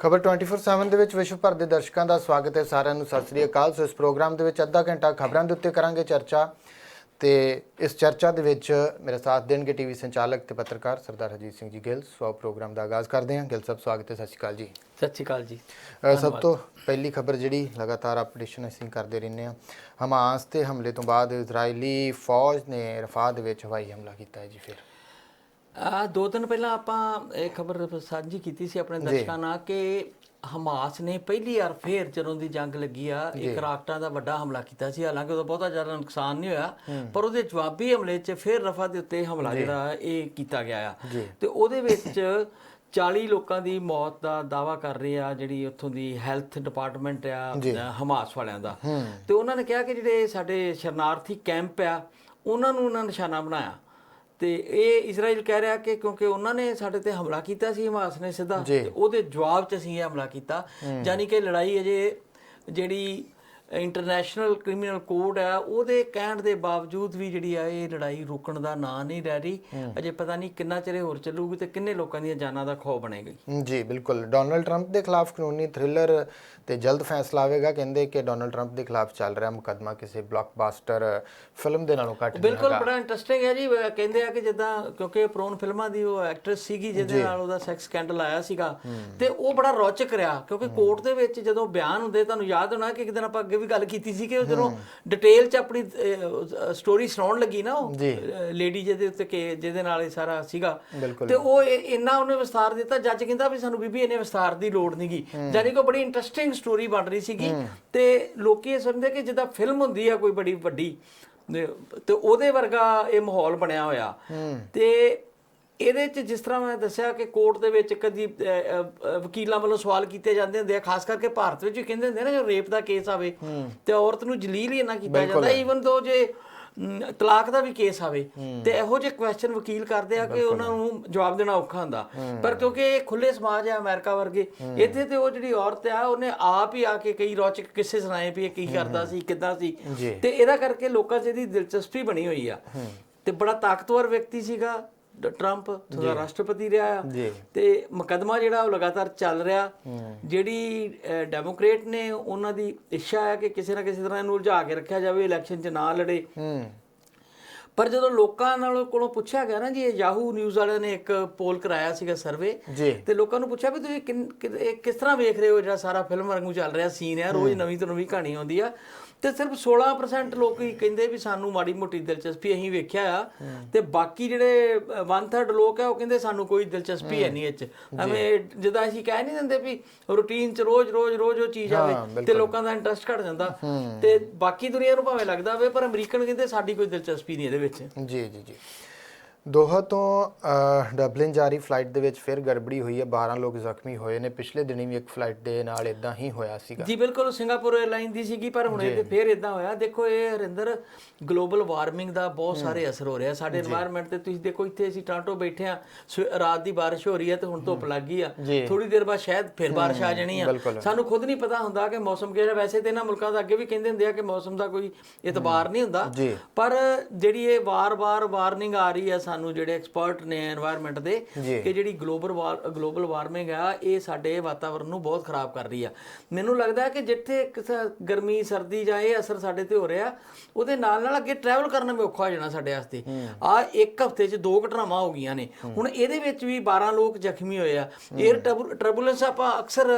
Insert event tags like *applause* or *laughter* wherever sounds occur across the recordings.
ਖਬਰ 24/7 ਦੇ ਵਿੱਚ ਵਿਸ਼ਵ ਭਰ ਦੇ ਦਰਸ਼ਕਾਂ ਦਾ ਸਵਾਗਤ ਹੈ ਸਾਰਿਆਂ ਨੂੰ। ਸਤਿ ਸ੍ਰੀ ਅਕਾਲ। ਸੋ ਇਸ ਪ੍ਰੋਗਰਾਮ ਦੇ ਵਿੱਚ ਅੱਧਾ ਘੰਟਾ ਖਬਰਾਂ ਦੇ ਉੱਤੇ ਕਰਾਂਗੇ ਚਰਚਾ। ਤੇ ਇਸ ਚਰਚਾ ਦੇ ਵਿੱਚ ਮੇਰੇ ਸਾਥ ਦੇਣਗੇ ਟੀਵੀ ਸੰਚਾਲਕ ਤੇ ਪੱਤਰਕਾਰ ਸਰਦਾਰ ਹਰਜੀਤ ਸਿੰਘ ਜੀ ਗਿੱਲ। ਸੋ ਪ੍ਰੋਗਰਾਮ ਦਾ ਆਗਾਜ਼ ਕਰਦੇ ਹਾਂ। ਗਿੱਲ ਸਾਹਿਬ ਸਵਾਗਤ ਹੈ। ਸਤਿ ਸ਼੍ਰੀ ਅਕਾਲ ਜੀ। ਸਤਿ ਸ਼੍ਰੀ ਅਕਾਲ ਜੀ। ਸਭ ਤੋਂ ਪਹਿਲੀ ਖਬਰ ਜਿਹੜੀ ਲਗਾਤਾਰ ਅਪਡੇਸ਼ਨ ਅਸੀਂ ਕਰਦੇ ਰਹਿੰਦੇ ਹਾਂ ਹਮਾਸ ਤੇ ਹਮਲੇ ਤੋਂ ਬਾਅਦ ਇਜ਼ਰਾਈਲੀ ਫੌਜ ਨੇ ਰਫਾ ਦੇ ਵਿੱਚ ਹਵਾਈ ਹਮਲਾ ਕੀਤਾ ਹੈ ਜੀ ਫਿਰ। ਆ ਦੋ ਦਿਨ ਪਹਿਲਾਂ ਆਪਾਂ ਇਹ ਖਬਰ ਸਾਂਝੀ ਕੀਤੀ ਸੀ ਆਪਣੇ ਦਰਸ਼ਕਾਂ ਨਾਲ ਕਿ ਹਮਾਸ ਨੇ ਪਹਿਲੀ ਵਾਰ ਫੇਰ ਜਦੋਂ ਦੀ ਜੰਗ ਲੱਗੀ ਆ ਇੱਕ ਰਾਕਟਾਂ ਦਾ ਵੱਡਾ ਹਮਲਾ ਕੀਤਾ ਸੀ। ਹਾਲਾਂਕਿ ਉਹਦਾ ਬਹੁਤਾ ਜ਼ਿਆਦਾ ਨੁਕਸਾਨ ਨਹੀਂ ਹੋਇਆ ਪਰ ਉਹਦੇ ਜਵਾਬੀ ਹਮਲੇ 'ਚ ਫੇਰ ਰਫਾ ਦੇ ਉੱਤੇ ਹਮਲਾ ਜਿਹੜਾ ਇਹ ਕੀਤਾ ਗਿਆ ਆ। ਤੇ ਉਹਦੇ ਵਿੱਚ 40 ਲੋਕਾਂ ਦੀ ਮੌਤ ਦਾ ਦਾਵਾ ਕਰ ਰਹੀ ਆ ਜਿਹੜੀ ਉੱਥੋਂ ਦੀ ਹੈਲਥ ਡਿਪਾਰਟਮੈਂਟ ਆ ਹਮਾਸ ਵਾਲਿਆਂ ਦਾ। ਤੇ ਉਹਨਾਂ ਨੇ ਕਿਹਾ ਕਿ ਜਿਹੜੇ ਸਾਡੇ ਸ਼ਰਨਾਰਥੀ ਕੈਂਪ ਆ ਉਹਨਾਂ ਨੂੰ ਉਹਨਾਂ ਨਿਸ਼ਾਨਾ ਬਣਾਇਆ। ਤੇ ਇਹ ਇਜ਼ਰਾਈਲ ਕਹਿ ਰਿਹਾ ਕਿ ਕਿਉਂਕਿ ਉਹਨਾਂ ਨੇ ਸਾਡੇ ਤੇ ਹਮਲਾ ਕੀਤਾ ਸੀ ਹਮਾਸ ਨੇ ਸਿੱਧਾ ਤੇ ਉਹਦੇ ਜਵਾਬ 'ਚ ਅਸੀਂ ਇਹ ਹਮਲਾ ਕੀਤਾ। ਯਾਨੀ ਕਿ ਲੜਾਈ ਅਜੇ ਜਿਹੜੀ ਇੰਟਰਨੈਸ਼ਨਲ ਕ੍ਰਿਮੀਨਲ ਕੋਡ ਹੈ ਉਹਦੇ ਕਹਿਣ ਦੇ ਬਾਵਜੂਦ ਵੀ ਜਿਹੜੀ ਆ ਇਹ ਲੜਾਈ ਰੁਕਣ ਦਾ ਨਾਂ ਨਹੀਂ ਲੈ ਰਹੀ। ਅਜੇ ਪਤਾ ਨਹੀਂ ਕਿੰਨਾ ਚਿਰ ਹੋਰ ਚੱਲੂਗੀ ਤੇ ਕਿੰਨੇ ਲੋਕਾਂ ਦੀਆਂ ਜਾਨਾਂ ਦਾ ਖੌਅ ਬਣੇਗੀ ਜੀ ਬਿਲਕੁਲ। ਡੋਨਲਡ ਟਰੰਪ ਦੇ ਖਿਲਾਫ ਕਾਨੂੰਨੀ ਥ੍ਰਿਲਰ ਤੇ ਜਲਦ ਫੈਸਲਾ ਆਵੇਗਾ। ਕਹਿੰਦੇ ਕਿ ਡੋਨਲਡ ਟਰੰਪ ਦੇ ਖਿਲਾਫ ਚੱਲ ਰਿਹਾ ਮੁਕੱਦਮਾ ਕਿਸੇ ਬਲੌਕਬਸਟਰ ਫਿਲਮ ਦੇ ਨਾਲੋਂ ਘੱਟ ਨਹੀਂ ਬਿਲਕੁਲ ਬੜਾ ਇੰਟਰਸਟਿੰਗ ਹੈ ਜੀ। ਕਹਿੰਦੇ ਆ ਕਿ ਜਿੱਦਾਂ ਕਿਉਂਕਿ ਪ੍ਰੋਨ ਫਿਲਮਾਂ ਦੀ ਉਹ ਐਕਟਰੈਸ ਸੀਗੀ ਜਿਹਦੇ ਨਾਲ ਉਹਦਾ ਸੈਕਸ ਸਕੈਂਡਲ ਆਇਆ ਸੀਗਾ। ਤੇ ਉਹ ਬੜਾ ਰੌਚਕ ਰਿਹਾ ਕਿਉਂਕਿ ਕੋਰਟ ਦੇ ਵਿੱਚ ਜਦੋਂ ਬਿਆਨ ਹੁੰਦੇ ਤੁਹਾਨੂੰ ਯਾਦ ਹੋਣਾ ਕਿ ਇੱਕ ਦਿਨ ਆਪਾਂ ਅੱਗੇ ਵੀ ਗੱਲ ਕੀਤੀ ਸੀ ਕਿ ਉਹ ਜਦੋਂ ਡਿਟੇਲ ਚ ਆਪਣੀ ਸਟੋਰੀ ਸੁਣਾਉਣ ਲੱਗੀ ਨਾ ਉਹ ਲੇਡੀ ਜਿਹਦੇ ਉੱਤੇ ਕਿ ਜਿਹਦੇ ਨਾਲ ਇਹ ਸਾਰਾ ਸੀਗਾ। ਤੇ ਉਹ ਇੰਨਾ ਉਹਨੇ ਵਿਸਤਾਰ ਦਿੱਤਾ ਜੱਜ ਕਹਿੰਦਾ ਵੀ ਸਾਨੂੰ ਬੀਬੀ ਇਹਨੇ ਵਿਸਤਾਰ ਦੀ ਲੋੜ ਨਹੀਂਗੀ ਜਾਨੀ ਕਿ ਬੜੀ ਇੰਟਰਸਟਿੰਗ ਸਟੋਰੀ ਬਣ ਰਹੀ ਸੀਗੀ। ਤੇ ਲੋਕੀ ਇਹ ਸਮਝਦੇ ਕਿ ਜਿੱਦਾਂ ਫਿਲਮ ਹੁੰਦੀ ਆ ਕੋਈ ਬੜੀ ਵੱਡੀ ਤੇ ਉਹਦੇ ਵਰਗਾ ਇਹ ਮਾਹੌਲ ਬਣਿਆ ਹੋਇਆ। ਤੇ ਇਹਦੇ ਚ ਜਿਸ ਤਰ੍ਹਾਂ ਮੈਂ ਦੱਸਿਆ ਕਿ ਕੋਰਟ ਦੇ ਵਿੱਚ ਕਦੀ ਵਕੀਲਾਂ ਵੱਲੋਂ ਸਵਾਲ ਕੀਤੇ ਜਾਂਦੇ ਹੁੰਦੇ ਆ ਖਾਸ ਕਰਕੇ ਭਾਰਤ ਵਿੱਚ ਵੀ ਕਹਿੰਦੇ ਹੁੰਦੇ ਨਾ ਜੋ ਰੇਪ ਦਾ ਕੇਸ ਆਵੇ ਤੇ ਔਰਤ ਨੂੰ ਜਲੀਲ ਹੀ ਇੰਨਾ ਕੀਤਾ ਜਾਂਦਾ ਈਵਨ ਦੋ ਜੇ ਤਲਾਕ ਦਾ ਵੀ ਕੇਸ ਆਵੇ ਤੇ ਇਹੋ ਜਿਹੇ ਕੁਐਸਚਨ ਵਕੀਲ ਕਰਦੇ ਆ ਕਿ ਉਹਨਾਂ ਨੂੰ ਜਵਾਬ ਦੇਣਾ ਔਖਾ ਹੁੰਦਾ। ਪਰ ਕਿਉਂਕਿ ਇਹ ਖੁੱਲੇ ਸਮਾਜ ਆ ਅਮਰੀਕਾ ਵਰਗੇ ਇੱਥੇ ਤੇ ਉਹ ਜਿਹੜੀ ਔਰਤ ਆ ਉਹਨੇ ਆਪ ਹੀ ਆ ਕੇ ਕਈ ਰੌਚਕ ਕਿੱਸੇ ਸੁਣਾਏ ਵੀ ਇਹ ਕੀ ਕਰਦਾ ਸੀ ਕਿੱਦਾਂ ਸੀ। ਤੇ ਇਹਦਾ ਕਰਕੇ ਲੋਕਾਂ 'ਚ ਇਹਦੀ ਦਿਲਚਸਪੀ ਬਣੀ ਹੋਈ ਆ। ਤੇ ਬੜਾ ਤਾਕਤਵਰ ਵਿਅਕਤੀ ਸੀਗਾ ਟਰੰਪ ਉਹਦਾ ਰਾਸ਼ਟਰਪਤੀ ਰਿਹਾ ਆ। ਤੇ ਮੁਕਦਮਾ ਜਿਹੜਾ ਉਹ ਲਗਾਤਾਰ ਚੱਲ ਰਿਹਾ। ਜਿਹੜੀ ਡੈਮੋਕ੍ਰੇਟ ਨੇ ਉਹਨਾਂ ਦੀ ਇੱਛਾ ਹੈ ਕਿ ਕਿਸੇ ਨਾ ਕਿਸੇ ਤਰ੍ਹਾਂ ਇਹਨੂੰ ਉਲਝਾ ਕੇ ਰੱਖਿਆ ਜਾਵੇ ਇਲੈਕਸ਼ਨ 'ਚ ਨਾ ਲੜੇ। ਪਰ ਜਦੋਂ ਲੋਕਾਂ ਨਾਲ ਕੋਲੋਂ ਪੁੱਛਿਆ ਗਿਆ ਨਾ ਜੀ ਇਹ ਯਾਹੂ ਨਿਊਜ਼ ਵਾਲਿਆਂ ਨੇ ਇੱਕ ਪੋਲ ਕਰਾਇਆ ਸੀਗਾ ਸਰਵੇ ਤੇ ਲੋਕਾਂ ਨੂੰ ਪੁੱਛਿਆ ਵੀ ਤੁਸੀਂ ਕਿਸ ਤਰ੍ਹਾਂ ਵੇਖ ਰਹੇ ਹੋ ਜਿਹੜਾ ਸਾਰਾ ਫਿਲਮ ਵਾਂਗੂ ਚੱਲ ਰਿਹਾ ਸੀਨ ਹੈ ਰੋਜ਼ ਨਵੀਂ ਤੋਂ ਨਵੀਂ ਕਹਾਣੀ ਆਉਂਦੀ ਆ ਤੇ ਸਿਰਫ 16% ਲੋਕ ਹੀ ਕਹਿੰਦੇ ਵੀ ਸਾਨੂੰ ਮਾੜੀ ਮੋਟੀ ਦਿਲਚਸਪੀ ਅਸੀਂ ਵੇਖਿਆ ਆ ਤੇ ਬਾਕੀ ਜਿਹੜੇ 1/3 ਲੋਕ ਆ ਉਹ ਕਹਿੰਦੇ ਸਾਨੂੰ ਕੋਈ ਦਿਲਚਸਪੀ ਹੈ ਨਹੀਂ ਇਹ ਚ। ਐਵੇਂ ਜਿੱਦਾਂ ਅਸੀਂ ਕਹਿ ਨਹੀਂ ਦਿੰਦੇ ਵੀ ਰੂਟੀਨ ਚ ਰੋਜ਼ ਰੋਜ਼ ਰੋਜ਼ ਉਹ ਚੀਜ਼ ਆਵੇ ਤੇ ਲੋਕਾਂ ਦਾ ਇੰਟਰਸਟ ਘਟ ਜਾਂਦਾ ਤੇ ਬਾਕੀ ਦੁਨੀਆ ਨੂੰ ਭਾਵੇਂ ਲੱਗਦਾ ਹੋਵੇ ਪਰ ਅਮਰੀਕਨ ਕਹਿੰਦੇ ਸਾਡੀ ਕੋਈ ਦਿਲਚਸਪੀ ਨਹੀਂ ਇਹਦੇ ਵਿੱਚ ਜੀ ਜੀ ਜੀ ਦੋਹਾ ਤੋਂ ਡਬਲਿਨ ਜਾਰੀ ਫਲਾਈਟ ਦੇ ਵਿੱਚ ਫਿਰ ਗੜਬੜੀ ਹੋਈ ਹੈ। 12 ਲੋਕ ਜ਼ਖਮੀ ਹੋਏ ਨੇ। ਪਿਛਲੇ ਦਿਨ ਵੀ ਇੱਕ ਫਲਾਈਟ ਦੇ ਨਾਲ ਇਦਾਂ ਹੀ ਹੋਇਆ ਸੀਗਾ। ਜੀ ਬਿਲਕੁਲ ਸਿੰਗਾਪੁਰ 에ਅਰਲਾਈਨ ਦੀ ਸੀਗੀ ਪਰ ਹੁਣ ਇਹ ਫਿਰ ਇਦਾਂ ਹੋਇਆ। ਦੇਖੋ ਇਹ ਹਰਿੰਦਰ ਗਲੋਬਲ ਵਾਰਮਿੰਗ ਦਾ ਬਹੁਤ ਸਾਰੇ ਅਸਰ ਹੋ ਰਿਹਾ। ਸਾਡੇ এনवायरमेंट ਤੇ ਤੁਸੀਂ ਦੇਖੋ ਇੱਥੇ ਅਸੀਂ ਟਾਂਟੋ ਬੈਠੇ ਆ ਰਾਤ ਦੀ ਬਾਰਿਸ਼ ਹੋ ਰਹੀ ਹੈ ਤੇ ਹੁਣ ਧੁੱਪ ਲੱਗ ਗਈ ਆ। ਥੋੜੀ ਦੇਰ ਬਾਅਦ ਸ਼ਾਇਦ ਫਿਰ ਬਾਰਿਸ਼ ਆ ਜਾਣੀ ਆ। ਸਾਨੂੰ ਖੁਦ ਨਹੀਂ ਪਤਾ ਹੁੰਦਾ ਕਿ ਮੌਸਮ ਕਿਹੜਾ ਵੈਸੇ ਤੇ ਇਹਨਾਂ ਮੁਲਕਾਂ ਦਾ ਅੱਗੇ ਵੀ ਕਹਿੰਦੇ ਹੁੰਦੇ ਆ ਕਿ ਮੌਸਮ ਦਾ ਕੋਈ ਇਤਬਾਰ ਨਹੀਂ ਹੁੰਦਾ। ਪਰ ਜਿਹੜੀ ਇਹ ਵਾਰ-ਵਾਰ ਵਾਰਨਿੰਗ ਆ ਰਹੀ ਹੈ ਸਾਨੂੰ ਜਿਹੜੇ ਐਕਸਪਰਟ ਨੇ এনवायरमेंट ਦੇ ਕਿ ਜਿਹੜੀ ਗਲੋਬਲ ਗਲੋਬਲ ਵਾਰਮਿੰਗ ਆ ਇਹ ਸਾਡੇ ਵਾਤਾਵਰਨ ਨੂੰ ਬਹੁਤ ਖਰਾਬ ਕਰ ਰਹੀ ਆ। ਮੈਨੂੰ ਲੱਗਦਾ ਕਿ ਜਿੱਥੇ ਕਿਸੇ ਗਰਮੀ ਸਰਦੀ ਜਾਂ ਇਹ ਅਸਰ ਸਾਡੇ ਤੇ ਹੋ ਰਿਹਾ ਉਹਦੇ ਨਾਲ ਨਾਲ ਅੱਗੇ ਟਰੈਵਲ ਕਰਨਾ ਵੀ ਔਖਾ ਹੋ ਜਾਣਾ ਸਾਡੇ ਵਾਸਤੇ। ਆ ਇੱਕ ਹਫ਼ਤੇ 'ਚ ਦੋ ਘਟਨਾਵਾਂ ਹੋ ਗਈਆਂ ਨੇ। ਹੁਣ ਇਹਦੇ ਵਿੱਚ ਵੀ 12 ਲੋਕ ਜ਼ਖਮੀ ਹੋਏ ਆ। 에ਅਰ ਟਰਬੂਲੈਂਸ ਆਪਾਂ ਅਕਸਰ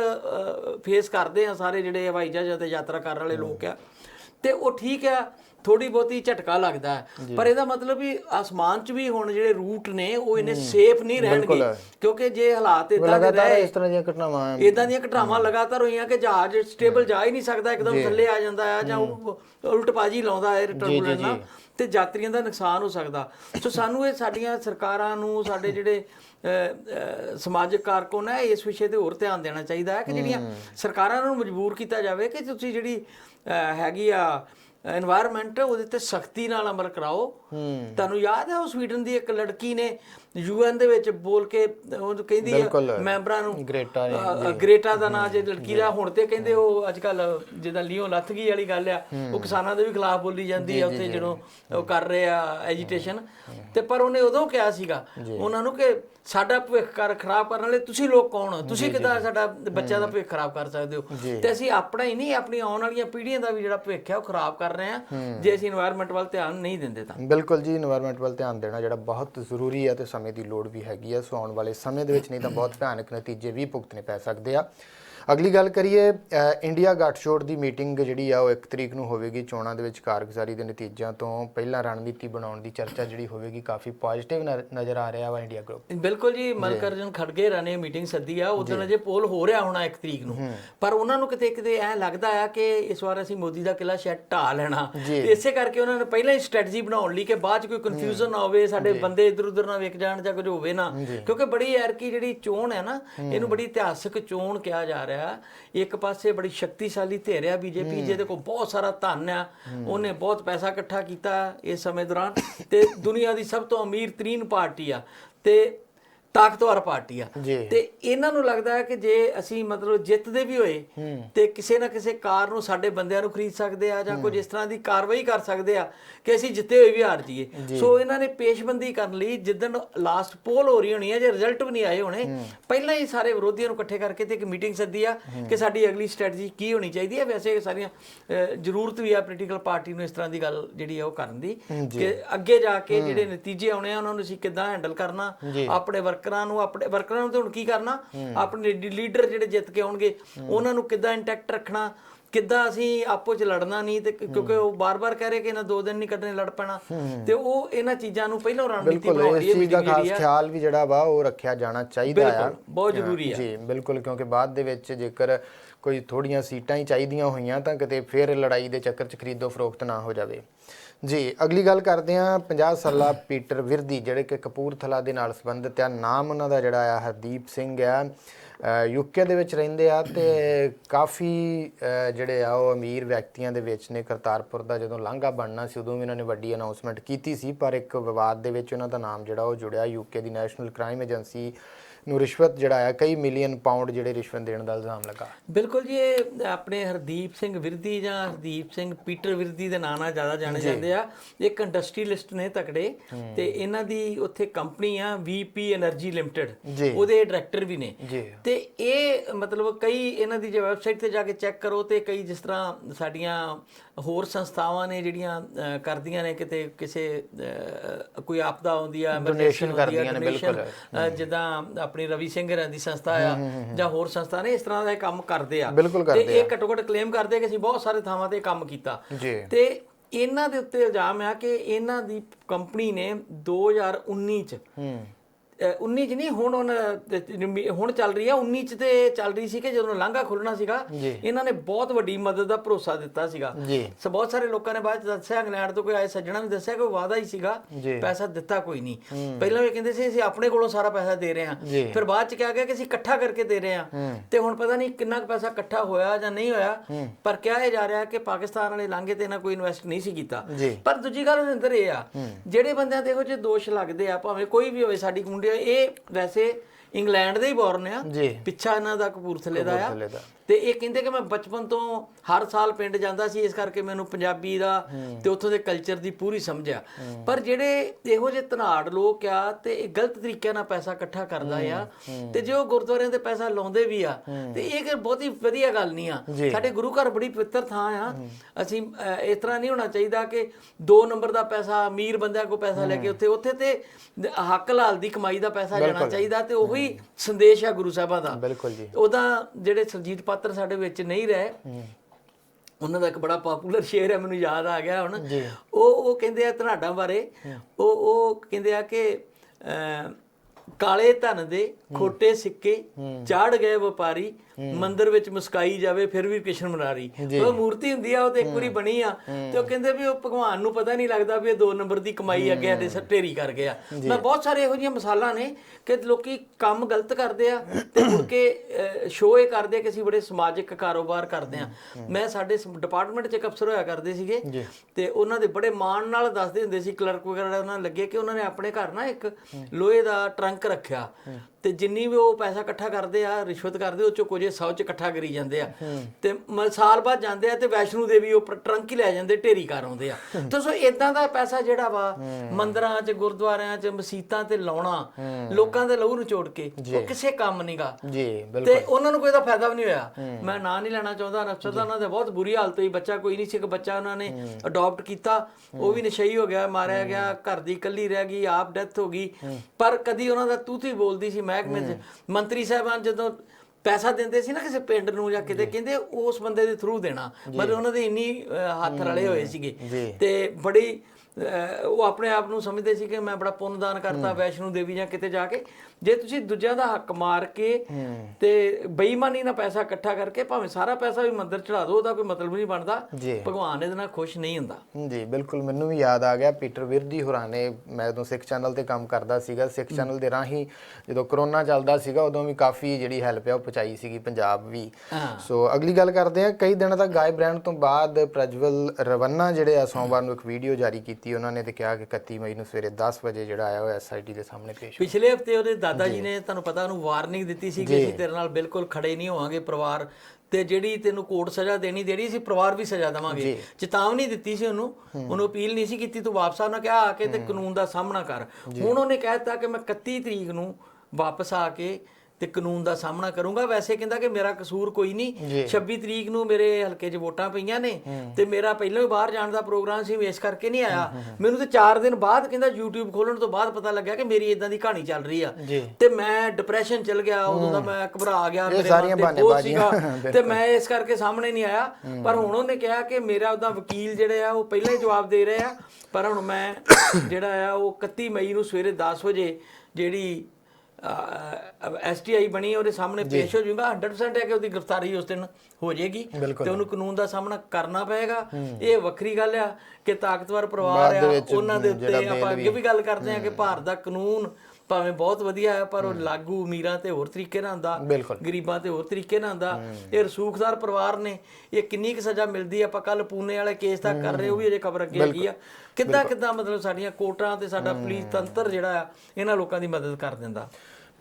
ਫੇਸ ਕਰਦੇ ਆ ਸਾਰੇ ਜਿਹੜੇ ਹਵਾਈ ਜਹਾਜ਼ ਤੇ ਯਾਤਰਾ ਕਰਨ ਵਾਲੇ ਲੋਕ ਆ। ਤੇ ਉਹ ਠੀਕ ਆ ਥੋੜੀ ਬਹੁਤੀ ਝਟਕਾ ਲੱਗਦਾ ਹੈ। ਪਰ ਇਹਦਾ ਮਤਲਬ ਵੀ ਆਸਮਾਨ 'ਚ ਵੀ ਹੁਣ ਜਿਹੜੇ ਰੂਟ ਨੇ ਉਹ ਇਹਨੇ ਸੇਫ ਨਹੀਂ ਰਹਿਣਗੇ। ਕਿਉਂਕਿ ਜੇ ਹਾਲਾਤ ਇਦਾਂ ਦੇ ਲਗਾਤਾਰ ਰਹੇ ਇਸ ਤਰ੍ਹਾਂ ਦੀਆਂ ਘਟਨਾਵਾਂ ਇਦਾਂ ਦੀਆਂ ਘਟਨਾਵਾਂ ਲਗਾਤਾਰ ਹੋਈਆਂ ਕਿ ਜਹਾਜ਼ ਸਟੇਬਲ ਜਾ ਹੀ ਨਹੀਂ ਸਕਦਾ ਇੱਕਦਮ ਥੱਲੇ ਆ ਜਾਂਦਾ ਆ ਜਾਂ ਉਹ ਉਲਟਬਾਜੀ ਲਾਉਂਦਾ ਹੈ ਟਰਬੂਲੈਂਸ ਨਾਲ ਤੇ ਯਾਤਰੀਆਂ ਦਾ ਨੁਕਸਾਨ ਹੋ ਸਕਦਾ। ਸੋ ਸਾਨੂੰ ਇਹ ਸਾਡੀਆਂ ਸਰਕਾਰਾਂ ਨੂੰ ਸਾਡੇ ਜਿਹੜੇ ਸਮਾਜਿਕ ਕਾਰਕੁਨ ਹੈ ਇਸ ਵਿਸ਼ੇ ਤੇ ਹੋਰ ਧਿਆਨ ਦੇਣਾ ਚਾਹੀਦਾ ਹੈ ਕਿ ਜਿਹੜੀਆਂ ਸਰਕਾਰਾਂ ਨੂੰ ਮਜਬੂਰ ਕੀਤਾ ਜਾਵੇ ਕਿ ਤੁਸੀਂ ਜਿਹੜੀ ਅਹ, ਹੈਗੀ ਆ এনवायरमेंट ਉਹਦੇ ਤੇ ਸਖਤੀ ਨਾਲ ਅਮਲ ਕਰਾਓ। ਤੁਹਾਨੂੰ ਯਾਦ ਹੈ ਉਹ ਸਵੀਡਨ ਦੀ ਇੱਕ ਲੜਕੀ ਨੇ ਯੂਐਨ ਦੇ ਵਿੱਚ ਬੋਲ ਕੇ ਉਹ ਕਹਿੰਦੀ ਹੈ ਮੈਂਬਰਾਂ ਨੂੰ ਗ੍ਰੇਟਾ ਦਾ ਨਾਂ ਜੇ ਲੜਕੀ ਦਾ ਹੁਣ ਤੇ ਕਹਿੰਦੇ ਉਹ ਅੱਜ ਕੱਲ ਜਿਹਦਾ ਲਿਓ ਲੱਥਗੀ ਵਾਲੀ ਗੱਲ ਆ ਉਹ ਕਿਸਾਨਾਂ ਦੇ ਵੀ ਖਿਲਾਫ ਬੋਲੀ ਜਾਂਦੀ ਆ ਉੱਥੇ ਜਦੋਂ ਉਹ ਕਰ ਰਹੇ ਆ ਐਜੀਟੇਸ਼ਨ ਤੇ ਪਰ ਉਹਨੇ ਉਦੋਂ ਕਿਹਾ ਸੀਗਾ ਉਹਨਾਂ ਨੂੰ ਕਿ ਸਾਡਾ ਭਵਿੱਖ ਕਰ ਖਰਾਬ ਕਰਨ ਵਾਲੇ ਤੁਸੀਂ ਲੋਕ ਕੌਣ ਹੋ? ਤੁਸੀਂ ਕਿਦਾਂ ਸਾਡਾ ਬੱਚਿਆਂ ਦਾ ਭਵਿੱਖ ਖਰਾਬ ਕਰ ਸਕਦੇ ਹੋ? ਤੇ ਅਸੀਂ ਆਪਣਾ ਹੀ ਨਹੀਂ ਆਪਣੀ ਆਉਣ ਵਾਲੀਆਂ ਪੀੜ੍ਹੀਆਂ ਦਾ ਵੀ ਜਿਹੜਾ ਭਵਿੱਖ ਹੈ ਉਹ ਖਰਾਬ ਕਰ ਰਹੇ ਆ ਜੇ ਅਸੀਂ এনवायरमेंट ਵੱਲ ਧਿਆਨ ਨਹੀਂ ਦਿੰਦੇ ਤਾਂ। ਬਿਲਕੁਲ ਜੀ এনवायरमेंट ਵੱਲ ਧਿਆਨ ਦੇਣਾ ਜਿਹੜਾ ਬਹੁਤ ਜ਼ਰੂਰੀ ਹੈ ਤੇ ਸਮੇਂ ਦੀ ਲੋੜ ਵੀ ਹੈਗੀ ਆ ਸੋ ਆਉਣ ਵਾਲੇ ਸਮੇਂ ਦੇ ਵਿੱਚ ਨਹੀਂ ਤਾਂ *coughs* ਬਹੁਤ ਭਿਆਨਕ ਨਤੀਜੇ ਵੀ ਭੁਗਤਣੇ ਪੈ ਸਕਦੇ ਆ। ਅਗਲੀ ਗੱਲ ਕਰੀਏ ਇੰਡੀਆ ਗੱਠਜੋੜ ਦੀ ਮੀਟਿੰਗ ਜਿਹੜੀ ਆ ਉਹ 1 ਤਰੀਕ ਨੂੰ ਹੋਵੇਗੀ। ਚੋਣਾਂ ਦੇ ਵਿੱਚ ਕਾਰਗੁਜ਼ਾਰੀ ਦੇ ਨਤੀਜਿਆਂ ਤੋਂ ਪਹਿਲਾਂ ਰਣਨੀਤੀ ਬਣਾਉਣ ਦੀ ਚਰਚਾ ਜਿਹੜੀ ਹੋਵੇਗੀ ਕਾਫੀ ਪੋਜ਼ਿਟਿਵ ਨਜ਼ਰ ਆ ਰਿਹਾ ਵਾ ਇੰਡੀਆ ਗਰੁੱਪ ਬਿਲਕੁਲ ਜੀ ਮਲਕਰਜਨ ਖੜਗੇ ਰਾਣੇ ਮੀਟਿੰਗ ਸੱਦੀ ਆ ਉਦੋਂ ਅਜੇ ਪੋਲ ਹੋ ਰਿਹਾ ਹੋਣਾ 1 ਤਰੀਕ ਨੂੰ। ਪਰ ਉਹਨਾਂ ਨੂੰ ਕਿਤੇ ਕਿਤੇ ਐ ਲੱਗਦਾ ਆ ਕਿ ਇਸ ਵਾਰ ਅਸੀਂ ਮੋਦੀ ਦਾ ਕਿਲਾ ਸ਼ਾਇਦ ਢਾ ਲੈਣਾ। ਤੇ ਇਸੇ ਕਰਕੇ ਉਹਨਾਂ ਨੇ ਪਹਿਲਾਂ ਹੀ ਸਟ੍ਰੈਟਜੀ ਬਣਾਉਣ ਲਈ ਕਿ ਬਾਅਦ ਚ ਕੋਈ ਕਨਫਿਊਜ਼ਨ ਨਾ ਹੋਵੇ ਸਾਡੇ ਬੰਦੇ ਇਧਰ ਉਧਰ ਨਾ ਵਿਕ ਜਾਣ ਜਾਂ ਕੁਝ ਹੋਵੇ ਨਾ। ਕਿਉਂਕਿ ਬੜੀ ਯਾਰ ਕੀ ਜਿਹੜੀ ਚੋਣ ਹੈ ਨਾ ਇਹਨੂੰ ਬੜੀ ਇਤਿਹਾਸਕ ਚੋਣ ਕਿਹਾ ਜਾ ਰਿਹਾ। ਇੱਕ ਪਾਸੇ ਬੜੀ ਸ਼ਕਤੀਸ਼ਾਲੀ ਧਿਰ ਆ ਬੀਜੇਪੀ ਜਿਹਦੇ ਕੋਲ ਬਹੁਤ ਸਾਰਾ ਧਨ ਆ। ਉਹਨੇ ਬਹੁਤ ਪੈਸਾ ਇਕੱਠਾ ਕੀਤਾ ਇਸ ਸਮੇਂ ਦੌਰਾਨ ਤੇ ਦੁਨੀਆ ਦੀ ਸਭ ਤੋਂ ਅਮੀਰ ਤਰੀਨ ਪਾਰਟੀ ਆ। ਤੇ ਤਾਕਤਵਰ ਪਾਰਟੀ ਆ। ਤੇ ਇਹਨਾਂ ਨੂੰ ਲੱਗਦਾ ਹੈ ਕਿ ਜੇ ਅਸੀਂ ਮਤਲਬ ਜਿੱਤਦੇ ਵੀ ਹੋਏ ਤੇ ਕਿਸੇ ਨਾ ਕਿਸੇ ਕਾਰ ਨੂੰ ਸਾਡੇ ਬੰਦਿਆਂ ਨੂੰ ਖਰੀਦ ਸਕਦੇ ਆ ਜਾਂ ਕੁਝ ਇਸ ਤਰ੍ਹਾਂ ਦੀ ਕਾਰਵਾਈ ਕਰ ਸਕਦੇ ਆ ਕਿ ਅਸੀਂ ਜਿੱਤੇ ਹੋਏ ਵੀ ਹਾਰ ਜਾਈਏ। ਸੋ ਇਹਨਾਂ ਨੇ ਪੇਸ਼ਬੰਦੀ ਕਰਨ ਲਈ ਜਿੱਦਣ ਲਾਸਟ ਪੋਲ ਹੋ ਰਹੀ ਹੋਣੀ ਹੈ ਜੇ ਰਿਜ਼ਲਟ ਵੀ ਨਹੀਂ ਆਏ ਹੋਣੇ ਪਹਿਲਾਂ ਹੀ ਸਾਰੇ ਵਿਰੋਧੀਆਂ ਨੂੰ ਇਕੱਠੇ ਕਰਕੇ ਤੇ ਇੱਕ ਮੀਟਿੰਗ ਸੱਦੀ ਆ ਕਿ ਸਾਡੀ ਅਗਲੀ ਸਟ੍ਰੈਟਜੀ ਕੀ ਹੋਣੀ ਚਾਹੀਦੀ ਹੈ ਵੈਸੇ ਸਾਰੀਆਂ ਜ਼ਰੂਰਤ ਵੀ ਆ ਪੋਲੀਟੀਕਲ ਪਾਰਟੀ ਨੂੰ ਇਸ ਤਰ੍ਹਾਂ ਦੀ ਗੱਲ ਜਿਹੜੀ ਆ ਉਹ ਕਰਨ ਦੀ ਕਿ ਅੱਗੇ ਜਾ ਕੇ ਜਿਹੜੇ ਨਤੀਜੇ ਆਉਣੇ ਆ ਉਹਨਾਂ ਨੂੰ ਅਸੀਂ ਕਿੱਦਾਂ ਹੈਂਡਲ ਕਰਨਾ ਆਪਣੇ ਵਰਕਰਾਂ ਨੂੰ ਆਪਣੇ ਵਰਕਰਾਂ ਨੂੰ ਤੇ ਹੁਣ ਕੀ ਕਰਨਾ? ਆਪਣੇ ਲੀਡਰ ਜਿਹੜੇ ਜਿੱਤ ਕੇ ਆਉਣਗੇ ਉਹਨਾਂ ਨੂੰ ਕਿੱਦਾਂ ਇੰਟੈਕਟ ਰੱਖਣਾ? ਕਿੱਦਾਂ ਅਸੀਂ ਆਪੋ ਚ ਲੜਨਾ ਨਹੀਂ ਤੇ ਕਿਉਂਕਿ ਉਹ ਬਾਰ-ਬਾਰ ਕਹਿ ਰਹੇ ਕਿ ਇਹਨਾਂ ਦੋ ਦਿਨ ਨਹੀਂ ਕੱਢਣੇ ਲੜ ਪੈਣਾ। ਤੇ ਉਹ ਇਹਨਾਂ ਚੀਜ਼ਾਂ ਨੂੰ ਪਹਿਲਾਂ ਰਣਨੀਤੀ ਬਿਲਕੁਲ ਬਣਾਉਣੀ ਹੈ ਚੀਜ਼ ਦਾ meeting ਖਾਸ ਖਿਆਲ ਵੀ ਜਿਹੜਾ ਵਾ ਉਹ ਰੱਖਿਆ ਜਾਣਾ ਚਾਹੀਦਾ ਆ। ਬਿਲਕੁਲ, ਬਹੁਤ ਜ਼ਰੂਰੀ ਆ। ਜੀ ਬਿਲਕੁਲ ਕਿਉਂਕਿ ਬਾਅਦ ਦੇ ਵਿੱਚ ਜੇਕਰ ਕੋਈ ਥੋੜੀਆਂ ਸੀਟਾਂ ਹੀ ਚਾਹੀਦੀਆਂ ਹੋਈਆਂ ਤਾਂ ਕਿਤੇ ਫਿਰ ਲੜਾਈ ਦੇ ਚੱਕਰ 'ਚ ਖਰੀਦੋ ਫਰੋਖਤ ਨਾ ਹੋ ਜਾਵੇ। ਜੀ, ਅਗਲੀ ਗੱਲ ਕਰਦੇ ਹਾਂ 50 ਸਾਲਾ ਪੀਟਰ ਵਿਰਦੀ, ਜਿਹੜੇ ਕਿ ਕਪੂਰਥਲਾ ਦੇ ਨਾਲ ਸੰਬੰਧਿਤ ਆ। ਨਾਮ ਉਹਨਾਂ ਦਾ ਜਿਹੜਾ ਆ, ਹਰਦੀਪ ਸਿੰਘ ਆ। ਯੂਕੇ ਦੇ ਵਿੱਚ ਰਹਿੰਦੇ ਆ ਤੇ ਕਾਫੀ ਜਿਹੜੇ ਆ, ਉਹ ਅਮੀਰ ਵਿਅਕਤੀਆਂ ਦੇ ਵਿੱਚ ਨੇ। ਕਰਤਾਰਪੁਰ ਦਾ ਜਦੋਂ ਲਾਂਘਾ ਬਣਨਾ ਸੀ, ਉਦੋਂ ਵੀ ਉਹਨਾਂ ਨੇ ਵੱਡੀ ਅਨਾਉਂਸਮੈਂਟ ਕੀਤੀ ਸੀ, ਪਰ ਇੱਕ ਵਿਵਾਦ ਦੇ ਵਿੱਚ ਉਹਨਾਂ ਦਾ ਨਾਮ ਜਿਹੜਾ ਉਹ ਜੁੜਿਆ। ਯੂਕੇ ਦੀ ਨੈਸ਼ਨਲ ਕ੍ਰਾਈਮ ਏਜੰਸੀ ਨੂੰ ਰਿਸ਼ਵਤ ਜਿਹੜਾ ਆ ਕਈ ਮਿਲੀਅਨ ਪਾਉਂਡ ਜਿਹੜੇ ਰਿਸ਼ਵਤ ਦੇਣ ਦਾ ਇਲਜ਼ਾਮ ਲਗਾ। ਬਿਲਕੁਲ ਜੀ ਆਪਣੇ ਹਰਦੀਪ ਸਿੰਘ ਵਿਰਦੀ ਜਾਂ ਹਰਦੀਪ ਸਿੰਘ ਪੀਟਰ ਵਿਰਦੀ ਦੇ ਨਾਂ ਨਾਲ ਜ਼ਿਆਦਾ ਜਾਣੇ ਜਾਂਦੇ ਆ। ਇੱਕ ਇੰਡਸਟਰੀਲਿਸਟ ਨੇ ਤਕੜੇ ਤੇ ਇਹਨਾਂ ਦੀ ਉੱਥੇ ਕੰਪਨੀ ਆ ਵੀਪੀ એનર્ਜੀ ਲਿਮਟਿਡ ਉਹਦੇ ਡਾਇਰੈਕਟਰ ਵੀ ਨੇ। ਤੇ ਇਹ ਮਤਲਬ ਕਈ ਇਹਨਾਂ ਦੀ ਜੇ ਵੈਬਸਾਈਟ ਤੇ ਜਾ ਕੇ ਚੈੱਕ ਕਰੋ ਤੇ ਕਈ ਜਿਸ ਤਰ੍ਹਾਂ ਸਾਡੀਆਂ ਹੋਰ ਸੰਸਥਾਵਾਂ ਨੇ ਜਿਹੜੀਆਂ ਕਰਦੀਆਂ ਨੇ ਕਿਤੇ ਕਿਸੇ ਕੋਈ ਆਪਦਾ ਆਉਂਦੀ ਆ ਆ, ਕਰਦੀਆਂ ਨੇ, ਬਿਲਕੁਲ। ਜਿੱਦਾਂ ਆਪਣੀ ਰਵੀ ਸਿੰਘ ਦੀ ਸੰਸਥਾ ਆ ਜਾਂ ਹੋਰ ਸੰਸਥਾ ਨੇ ਇਸ ਤਰ੍ਹਾਂ ਦਾ ਕੰਮ ਕਰਦੇ ਆ। ਤੇ ਇਹ ਘੱਟੋ ਘੱਟ ਕਲੇਮ ਕਰਦੇ ਆ ਕਿ ਅਸੀਂ ਬਹੁਤ ਸਾਰੇ ਥਾਵਾਂ ਤੇ ਕੰਮ ਕੀਤਾ। ਤੇ ਇਹਨਾਂ ਦੇ ਉੱਤੇ ਇਲਜ਼ਾਮ ਆ ਕਿ ਇਹਨਾਂ ਦੀ ਕੰਪਨੀ ਨੇ 2019 ਚ 19 ਚ ਨਹੀਂ ਹੁਣ ਹੁਣ ਹੁਣ ਚੱਲ ਰਹੀ ਆ 19 ਚ ਤੇ ਚੱਲ ਰਹੀ ਸੀ ਕਿ ਜਦੋਂ ਲਾਂਘਾ ਖੁੱਲਣਾ ਸੀਗਾ। ਇਹਨਾਂ ਨੇ ਬਹੁਤ ਵੱਡੀ ਮਦਦ ਦਾ ਭਰੋਸਾ ਦਿੱਤਾ ਸੀਗਾ। ਸੋ ਬਹੁਤ ਸਾਰੇ ਲੋਕਾਂ ਨੇ ਬਾਅਦ ਚ ਦੱਸਿਆ ਇੰਗਲੈਂਡ ਤੋਂ ਕੋਈ ਆਏ ਸੱਜਣਾ ਵੀ ਦੱਸਿਆ ਕਿ ਵਾਅਦਾ ਹੀ ਸੀਗਾ। ਪੈਸਾ ਦਿੱਤਾ ਕੋਈ ਨਹੀਂ। ਪਹਿਲਾਂ ਵੀ ਕਹਿੰਦੇ ਸੀ ਅਸੀਂ ਆਪਣੇ ਕੋਲੋਂ ਸਾਰਾ ਪੈਸਾ ਦੇ ਰਹੇ। ਹਾਂ। ਫਿਰ ਬਾਅਦ ਚ ਕਿਹਾ ਗਿਆ ਕਿ ਅਸੀਂ ਇਕੱਠਾ ਕਰਕੇ ਦੇ ਰਹੇ ਹਾਂ। ਤੇ ਹੁਣ ਪਤਾ ਨਹੀਂ ਕਿੰਨਾ ਕੁ ਪੈਸਾ ਇਕੱਠਾ ਹੋਇਆ ਜਾਂ ਨਹੀਂ ਹੋਇਆ ਪਰ ਕਿਹਾ ਇਹ ਜਾ ਰਿਹਾ ਕਿ ਪਾਕਿਸਤਾਨ ਵਾਲੇ ਲਾਂਘੇ ਤੇ ਇਹਨਾਂ ਕੋਈ ਇਨਵੈਸਟ ਨਹੀਂ ਸੀ ਕੀਤਾ। ਪਰ ਦੂਜੀ ਗੱਲ ਉਹਦੇ ਅੰਦਰ ਇਹ ਆ ਜਿਹੜੇ ਬੰਦਿਆਂ ਦੇ ਇਹੋ ਜਿਹੇ ਦੋਸ਼ ਲੱਗਦੇ ਆ ਭਾਵੇਂ ਕੋਈ ਵੀ ਹੋਵੇ ਸਾਡੀ ਮੁੰਡੇ ਇਹ ਵੈਸੇ ਇੰਗਲੈਂਡ ਦੇ ਹੀ ਬੋਰਨ ਆ। ਪਿੱਛਾ ਇਹਨਾਂ ਦਾ ਕਪੂਰਥਲੇ ਦਾ ਆ। ਤੇ ਇਹ ਕਹਿੰਦੇ ਕਿ ਮੈਂ ਬਚਪਨ ਤੋਂ ਹਰ ਸਾਲ ਪਿੰਡ ਜਾਂਦਾ ਸੀ ਇਸ ਕਰਕੇ ਮੈਨੂੰ ਪੰਜਾਬੀ ਦਾ ਤੇ ਉੱਥੋਂ ਦੇ ਕਲਚਰ ਦੀ ਪੂਰੀ ਸਮਝ ਆ। ਪਰ ਜਿਹੜੇ ਇਹੋ ਜਿਹੇ ਧਨਾੜ ਲੋਕ ਆ ਤੇ ਇਹ ਗਲਤ ਤਰੀਕੇ ਨਾਲ ਪੈਸਾ ਇਕੱਠਾ ਕਰਦਾ ਆ ਤੇ ਜੇ ਉਹ ਗੁਰਦੁਆਰਿਆਂ ਤੇ ਪੈਸਾ ਲਾਉਂਦੇ ਵੀ ਆ ਤੇ ਇਹ ਕਿ ਬਹੁਤੀ ਵਧੀਆ ਗੱਲ ਨਹੀਂ ਆ। ਸਾਡੇ ਗੁਰੂ ਘਰ ਬੜੀ ਪਵਿੱਤਰ ਥਾਂ ਆ। ਅਸੀਂ ਇਸ ਤਰ੍ਹਾਂ ਨਹੀਂ ਹੋਣਾ ਚਾਹੀਦਾ ਕਿ ਦੋ ਨੰਬਰ ਦਾ ਪੈਸਾ ਅਮੀਰ ਬੰਦਿਆਂ ਕੋਲ ਪੈਸਾ ਲੈ ਕੇ ਉੱਥੇ ਉੱਥੇ ਤੇ ਹੱਕ ਲਾਲ ਦੀ ਕਮਾਈ ਦਾ ਪੈਸਾ ਜਾਣਾ ਚਾਹੀਦਾ ਤੇ ਉਹੀ ਸੰਦੇਸ਼ ਆ ਗੁਰੂ ਸਾਹਿਬਾਂ ਦਾ। ਬਿਲਕੁਲ ਜੀ। ਉਹਦਾ ਜਿਹੜੇ ਸਰਜੀਤ ਪਾਤਰ ਸਾਡੇ ਵਿੱਚ ਨਹੀਂ ਰਹੇ। ਉਹਨਾਂ ਦਾ ਇੱਕ ਬੜਾ ਪਪੂਲਰ ਸ਼ੇਰ ਹੈ ਮੈਨੂੰ ਯਾਦ ਆ ਗਿਆ ਹੁਣ। ਉਹ ਉਹ ਕਹਿੰਦੇ ਆ ਧਨਾਡਾਂ ਬਾਰੇ। ਉਹ ਉਹ ਕਹਿੰਦੇ ਆ ਕਿ ਕਾਲੇ ਧਨ ਦੇ ਖੋਟੇ ਸਿੱਕੇ ਚਾੜ ਗਏ ਵਪਾਰੀ। ਮੰਦਿਰ ਵਿੱਚ ਮੁਸਕਾਈ ਜਾਵੇ ਫਿਰ ਵੀ ਕ੍ਰਿਸ਼ਨ ਮੁਰਾਰੀ। ਉਹ ਮੂਰਤੀ ਹੁੰਦੀ ਆ ਉਹ ਤੇ ਇੱਕ ਵਾਰੀ ਬਣੀ ਆ ਤੇ ਉਹ ਕਹਿੰਦੇ ਵੀ ਉਹ ਭਗਵਾਨ ਨੂੰ ਪਤਾ ਨਹੀਂ ਲੱਗਦਾ ਵੀ ਇਹ ਦੋ ਨੰਬਰ ਦੀ ਕਮਾਈ ਅੱਗੇ ਸਾਡੇ ਸਿਰ ਢੇਰੀ ਕਰ ਗਿਆ। ਮੈਂ ਬਹੁਤ ਸਾਰੇ ਇਹੋ ਜਿਹੀਆਂ ਮਿਸਾਲਾਂ ਨੇ ਕਿ ਲੋਕੀ ਕੰਮ ਗਲਤ ਕਰਦੇ ਆ ਤੇ ਮੁੜ ਕੇ ਸ਼ੋਅ ਇਹ ਕਰਦੇ ਆ ਕਿ ਅਸੀਂ ਬੜੇ ਸਮਾਜਿਕ ਕਾਰੋਬਾਰ ਕਰਦੇ ਆ। ਮੈਂ ਸਾਡੇ ਡਿਪਾਰਟਮੈਂਟ 'ਚ ਇੱਕ ਅਫਸਰ ਹੋਇਆ ਕਰਦੇ ਸੀਗੇ। ਤੇ ਉਹਨਾਂ ਦੇ ਬੜੇ ਮਾਣ ਨਾਲ ਦੱਸਦੇ ਹੁੰਦੇ ਸੀ ਕਲਰਕ ਵਗੈਰਾ ਉਹਨਾਂ ਨੂੰ ਲੱਗੇ ਕਿ ਉਹਨਾਂ ਨੇ ਆਪਣੇ ਘਰ ਨਾ ਇੱਕ ਲੋਹੇ ਦਾ ਟਰੰਕ ਰੱਖਿਆ। ਤੇ ਜਿੰਨੀ ਵੀ ਉਹ ਪੈਸਾ ਇਕੱਠਾ ਕਰਦੇ ਆ ਰਿਸ਼ਵਤ ਕਰਦੇ ਉਹ ਚੋਂ ਕੁਝ 100 ਚ ਇਕੱਠਾ ਕਰੀ ਜਾਂਦੇ ਆ। ਤੇ ਸਾਲ ਬਾਅਦ ਜਾਂਦੇ ਆ ਤੇ ਵੈਸ਼ਨੂ ਦੇਵੀ ਉਹ ਟਰੰਕ ਹੀ ਲੈ ਜਾਂਦੇ ਢੇਰੀ ਕਰ ਆਉਂਦੇ ਆ। ਤੇ ਸੋ ਇਦਾਂ ਦਾ ਪੈਸਾ ਜਿਹੜਾ ਵਾ ਮੰਦਰਾਂ 'ਚ ਗੁਰਦੁਆਰਿਆਂ 'ਚ ਮਸਜਿਦਾਂ ਤੇ ਲਾਉਣਾ ਲੋਕਾਂ ਦੇ ਲਹੂ ਨਿਚੋੜ ਕੇ ਉਹ ਕਿਸੇ ਕੰਮ ਨਹੀਂਗਾ ਜੀ ਬਿਲਕੁਲ। ਤੇ ਉਹਨਾਂ ਨੂੰ ਕੋਈ ਦਾ ਫਾਇਦਾ ਵੀ ਨਹੀਂ ਹੋਇਆ। ਮੈਂ ਨਾਂ ਨਹੀਂ ਲੈਣਾ ਚਾਹੁੰਦਾ ਨਫਸਰ ਦਾ ਉਹਨਾਂ ਦੇ ਬਹੁਤ ਬੁਰੀ ਹਾਲਤ ਹੋਈ ਬੱਚਾ ਕੋਈ ਨਹੀਂ ਸੀ ਇੱਕ ਬੱਚਾ ਉਹਨਾਂ ਨੇ ਅਡਾਪਟ ਕੀਤਾ ਉਹ ਵੀ ਨਸ਼ਈ ਹੋ ਗਿਆ ਮਾਰਿਆ ਗਿਆ ਘਰ ਦੀ ਇਕੱਲੀ ਰਹਿ ਗਈ ਆਪ ਡੈਥ ਹੋ ਗਈ। ਪਰ ਕਦੀ ਉਹਨਾਂ ਦਾ ਤੂਤੀ ਬੋਲਦੀ ਸੀ ਮਹਿਕਮੇ 'ਚ ਮੰਤਰੀ ਸਾਹਿਬਾਨ ਜਦੋਂ ਪੈਸਾ ਦਿੰਦੇ ਸੀ ਨਾ ਕਿਸੇ ਪਿੰਡ ਨੂੰ ਜਾਂ ਕਿਤੇ ਕਹਿੰਦੇ ਉਸ ਬੰਦੇ ਦੇ ਥਰੂ ਦੇਣਾ। ਮਤਲਬ ਉਹਨਾਂ ਦੇ ਇੰਨੀ ਹੱਥ ਰਲੇ ਹੋਏ ਸੀਗੇ। ਤੇ ਬੜੀ ਉਹ ਆਪਣੇ ਆਪ ਨੂੰ ਸਮਝਦੇ ਸੀ ਕਿ ਮੈਂ ਬੜਾ ਪੁੰਨਦਾਨ ਕਰਤਾ ਵੈਸ਼ਨੂ ਦੇਵੀ ਜਾਂ ਕਿਤੇ ਜਾ ਕੇ। ਜੇ ਤੁਸੀਂ ਦੂਜਿਆਂ ਦਾ ਹੱਕ ਮਾਰ ਕੇ ਤੇ ਬੇਈਮਾਨੀ ਨਾਲ ਪੈਸਾ ਇਕੱਠਾ ਕਰਕੇ ਭਾਵੇਂ ਸਾਰਾ ਪੈਸਾ ਵੀ ਮੰਦਰ ਚੜਾ ਦਿਓ ਉਹਦਾ ਕੋਈ ਮਤਲਬ ਨਹੀਂ ਬਣਦਾ। ਭਗਵਾਨ ਇਹਦੇ ਨਾਲ ਖੁਸ਼ ਨਹੀਂ ਹੁੰਦਾ। ਜੀ ਬਿਲਕੁਲ ਮੈਨੂੰ ਵੀ ਯਾਦ ਆ ਗਿਆ ਪੀਟਰ ਵਿਰਦੀ ਹੋਰਾਂ ਨੇ ਮੈਂ ਉਦੋਂ ਸਿੱਖ ਚੈਨਲ ਤੇ ਕੰਮ ਕਰਦਾ ਸੀਗਾ ਸਿੱਖ ਚੈਨਲ ਦੇ ਰਾਹੀਂ ਜਦੋਂ ਕਰੋਨਾ ਚੱਲਦਾ ਸੀਗਾ ਉਦੋਂ ਵੀ ਕਾਫੀ ਜਿਹੜੀ ਹੈਲਪ ਹੈ ਉਹ ਪਹੁੰਚਾਈ ਸੀਗੀ ਪੰਜਾਬ ਵੀ। ਸੋ ਅਗਲੀ ਗੱਲ ਕਰਦੇ ਆ ਕਈ ਦਿਨਾਂ ਤੱਕ ਗਾਇਬ ਰਹਿਣ ਤੋਂ ਬਾਅਦ ਪ੍ਰਜਵਲ ਰਵੰਨਾ ਜਿਹੜੇ ਆ ਸੋਮਵਾਰ ਨੂੰ ਇੱਕ ਵੀਡੀਓ ਜਾਰੀ ਕੀਤੀ ਉਹਨਾਂ ਨੇ ਤੇ ਕਿਹਾ ਕਿ 31 ਮਈ ਨੂੰ ਸਵੇਰੇ 10 ਵਜੇ ਜਿਹੜਾ ਆਇਆ ਉਹ ਐਸਆਈਟੀ ਦੇ ਸਾਹਮਣੇ ਪੇਸ਼ ਪਿਛਲੇ ਹਫ਼ਤੇ ਉਹਦੇ ਦਾਦਾ ਜੀ ਨੇ ਤੁਹਾਨੂੰ ਪਤਾ ਉਹਨੂੰ ਵਾਰਨਿੰਗ ਦਿੱਤੀ ਸੀ ਕਿ ਅਸੀਂ ਤੇਰੇ ਨਾਲ ਬਿਲਕੁਲ ਖੜੇ ਨਹੀਂ ਹੋਵਾਂਗੇ ਪਰਿਵਾਰ ਤੇ ਜਿਹੜੀ ਤੈਨੂੰ ਕੋਰਟ ਸਜ਼ਾ ਦੇਣੀ ਦੇਣੀ ਸੀ ਪਰਿਵਾਰ ਵੀ ਸਜ਼ਾ ਦੇਵਾਂਗੇ। ਚੇਤਾਵਨੀ ਦਿੱਤੀ ਸੀ ਉਹਨੂੰ। ਉਹਨੂੰ ਅਪੀਲ ਨਹੀਂ ਸੀ ਕੀਤੀ ਤੂੰ ਵਾਪਸ ਆ ਉਹਨਾਂ ਕਿਹਾ ਆ ਕੇ ਤੇ ਕਾਨੂੰਨ ਦਾ ਸਾਹਮਣਾ ਕਰ। ਹੁਣ ਉਹਨੇ ਕਹਿ ਦਿੱਤਾ ਕਿ ਮੈਂ 31 ਤਰੀਕ ਨੂੰ ਵਾਪਸ ਆ ਕੇ ਤੇ ਕਾਨੂੰਨ ਦਾ ਸਾਹਮਣਾ ਕਰੂੰਗਾ। ਵੈਸੇ ਕਹਿੰਦਾ ਕਿ ਮੇਰਾ ਕਸੂਰ ਕੋਈ ਨਹੀਂ। 26 ਤਰੀਕ ਨੂੰ ਮੇਰੇ ਹਲਕੇ 'ਚ ਵੋਟਾਂ ਪਈਆਂ ਨੇ ਤੇ ਮੇਰਾ ਪਹਿਲਾਂ ਹੀ ਬਾਹਰ ਜਾਣ ਦਾ ਪ੍ਰੋਗਰਾਮ ਸੀ ਇਸ ਕਰਕੇ ਨਹੀਂ ਆਇਆ। ਮੈਨੂੰ ਤੇ 4 ਦਿਨ ਬਾਅਦ ਕਹਿੰਦਾ YouTube ਖੋਲਣ ਤੋਂ ਬਾਅਦ ਪਤਾ ਲੱਗਿਆ ਕਿ ਮੇਰੀ ਇਦਾਂ ਦੀ ਕਹਾਣੀ ਚੱਲ ਰਹੀ ਆ। ਤੇ ਮੈਂ ਡਿਪਰੈਸ਼ਨ ਚਲ ਗਿਆ ਉਦੋਂ ਦਾ ਮੈਂ ਘਬਰਾ ਗਿਆ ਮੇਰੇ ਸਾਰੀਆਂ ਮਨ ਤੇ ਬਹਾਨੇਬਾਜ਼ੀਆਂ। ਸੀਗਾ। ਤੇ ਮੈਂ ਇਸ ਕਰਕੇ ਸਾਹਮਣੇ ਨਹੀਂ ਆਇਆ। ਪਰ ਹੁਣ ਉਹਨੇ ਕਿਹਾ ਕਿ ਮੇਰਾ ਉਹਦਾ ਵਕੀਲ ਜਿਹੜੇ ਆ ਉਹ ਪਹਿਲਾਂ ਹੀ ਜਵਾਬ ਦੇ ਰਹੇ। ਆ ਪਰ ਹੁਣ ਮੈਂ ਜਿਹੜਾ ਆ ਉਹ 31 ਮਈ ਨੂੰ ਸਵੇਰੇ 10 ਵਜੇ ਜਿਹੜੀ ਐਸਟੀਆਈ ਬਣੀ ਉਹਦੇ ਸਾਹਮਣੇ ਪੇਸ਼ ਹੋ ਜਾਊਗਾ 100% ਹੈ ਕਿ ਉਹਦੀ ਗ੍ਰਿਫਤਾਰੀ ਉਸ ਦਿਨ ਹੋ ਜਾਏਗੀ। ਤੇ ਉਹਨੂੰ ਕਾਨੂੰਨ ਦਾ ਸਾਹਮਣਾ ਕਰਨਾ ਪਏਗਾ। ਇਹ ਵੱਖਰੀ ਗੱਲ ਆ ਕਿ ਤਾਕਤਵਰ ਪਰਿਵਾਰ ਆ ਉਹਨਾਂ ਦੇ ਉੱਤੇ ਆਪਾਂ ਅੱਗੇ ਵੀ ਗੱਲ ਕਰਦੇ ਆ ਕਿ ਭਾਰਤ ਦਾ ਕਾਨੂੰਨ ਭਾਵੇਂ ਬਹੁਤ ਵਧੀਆ ਹੈ ਪਰ ਉਹ ਲਾਗੂ ਅਮੀਰਾਂ ਤੇ ਹੋਰ ਤਰੀਕੇ ਨਾਲ ਹੁੰਦਾ ਗਰੀਬਾਂ ਤੇ ਹੋਰ ਤਰੀਕੇ ਨਾਲ ਹੁੰਦਾ। ਇਹ ਰਸੂਖਦਾਰ ਪਰਿਵਾਰ ਨੇ ਇਹ ਕਿੰਨੀ ਕੁ ਸਜ਼ਾ ਮਿਲਦੀ ਆਪਾਂ ਕੱਲ ਪੂਨੇ ਵਾਲੇ ਕੇਸ ਦਾ ਕਰ ਰਹੇ ਉਹ ਵੀ ਅਜੇ ਖਬਰ ਅੱਗੇ ਹੈਗੀ ਆ। ਕਿੱਦਾਂ ਕਿੱਦਾਂ ਮਤਲਬ ਸਾਡੀਆਂ ਕੋਰਟਾਂ ਤੇ ਸਾਡਾ ਪੁਲਿਸ ਤੰਤਰ ਜਿਹੜਾ ਆ ਇਹਨਾਂ ਲੋਕਾਂ ਦੀ ਮਦਦ ਕਰ ਦਿੰਦਾ?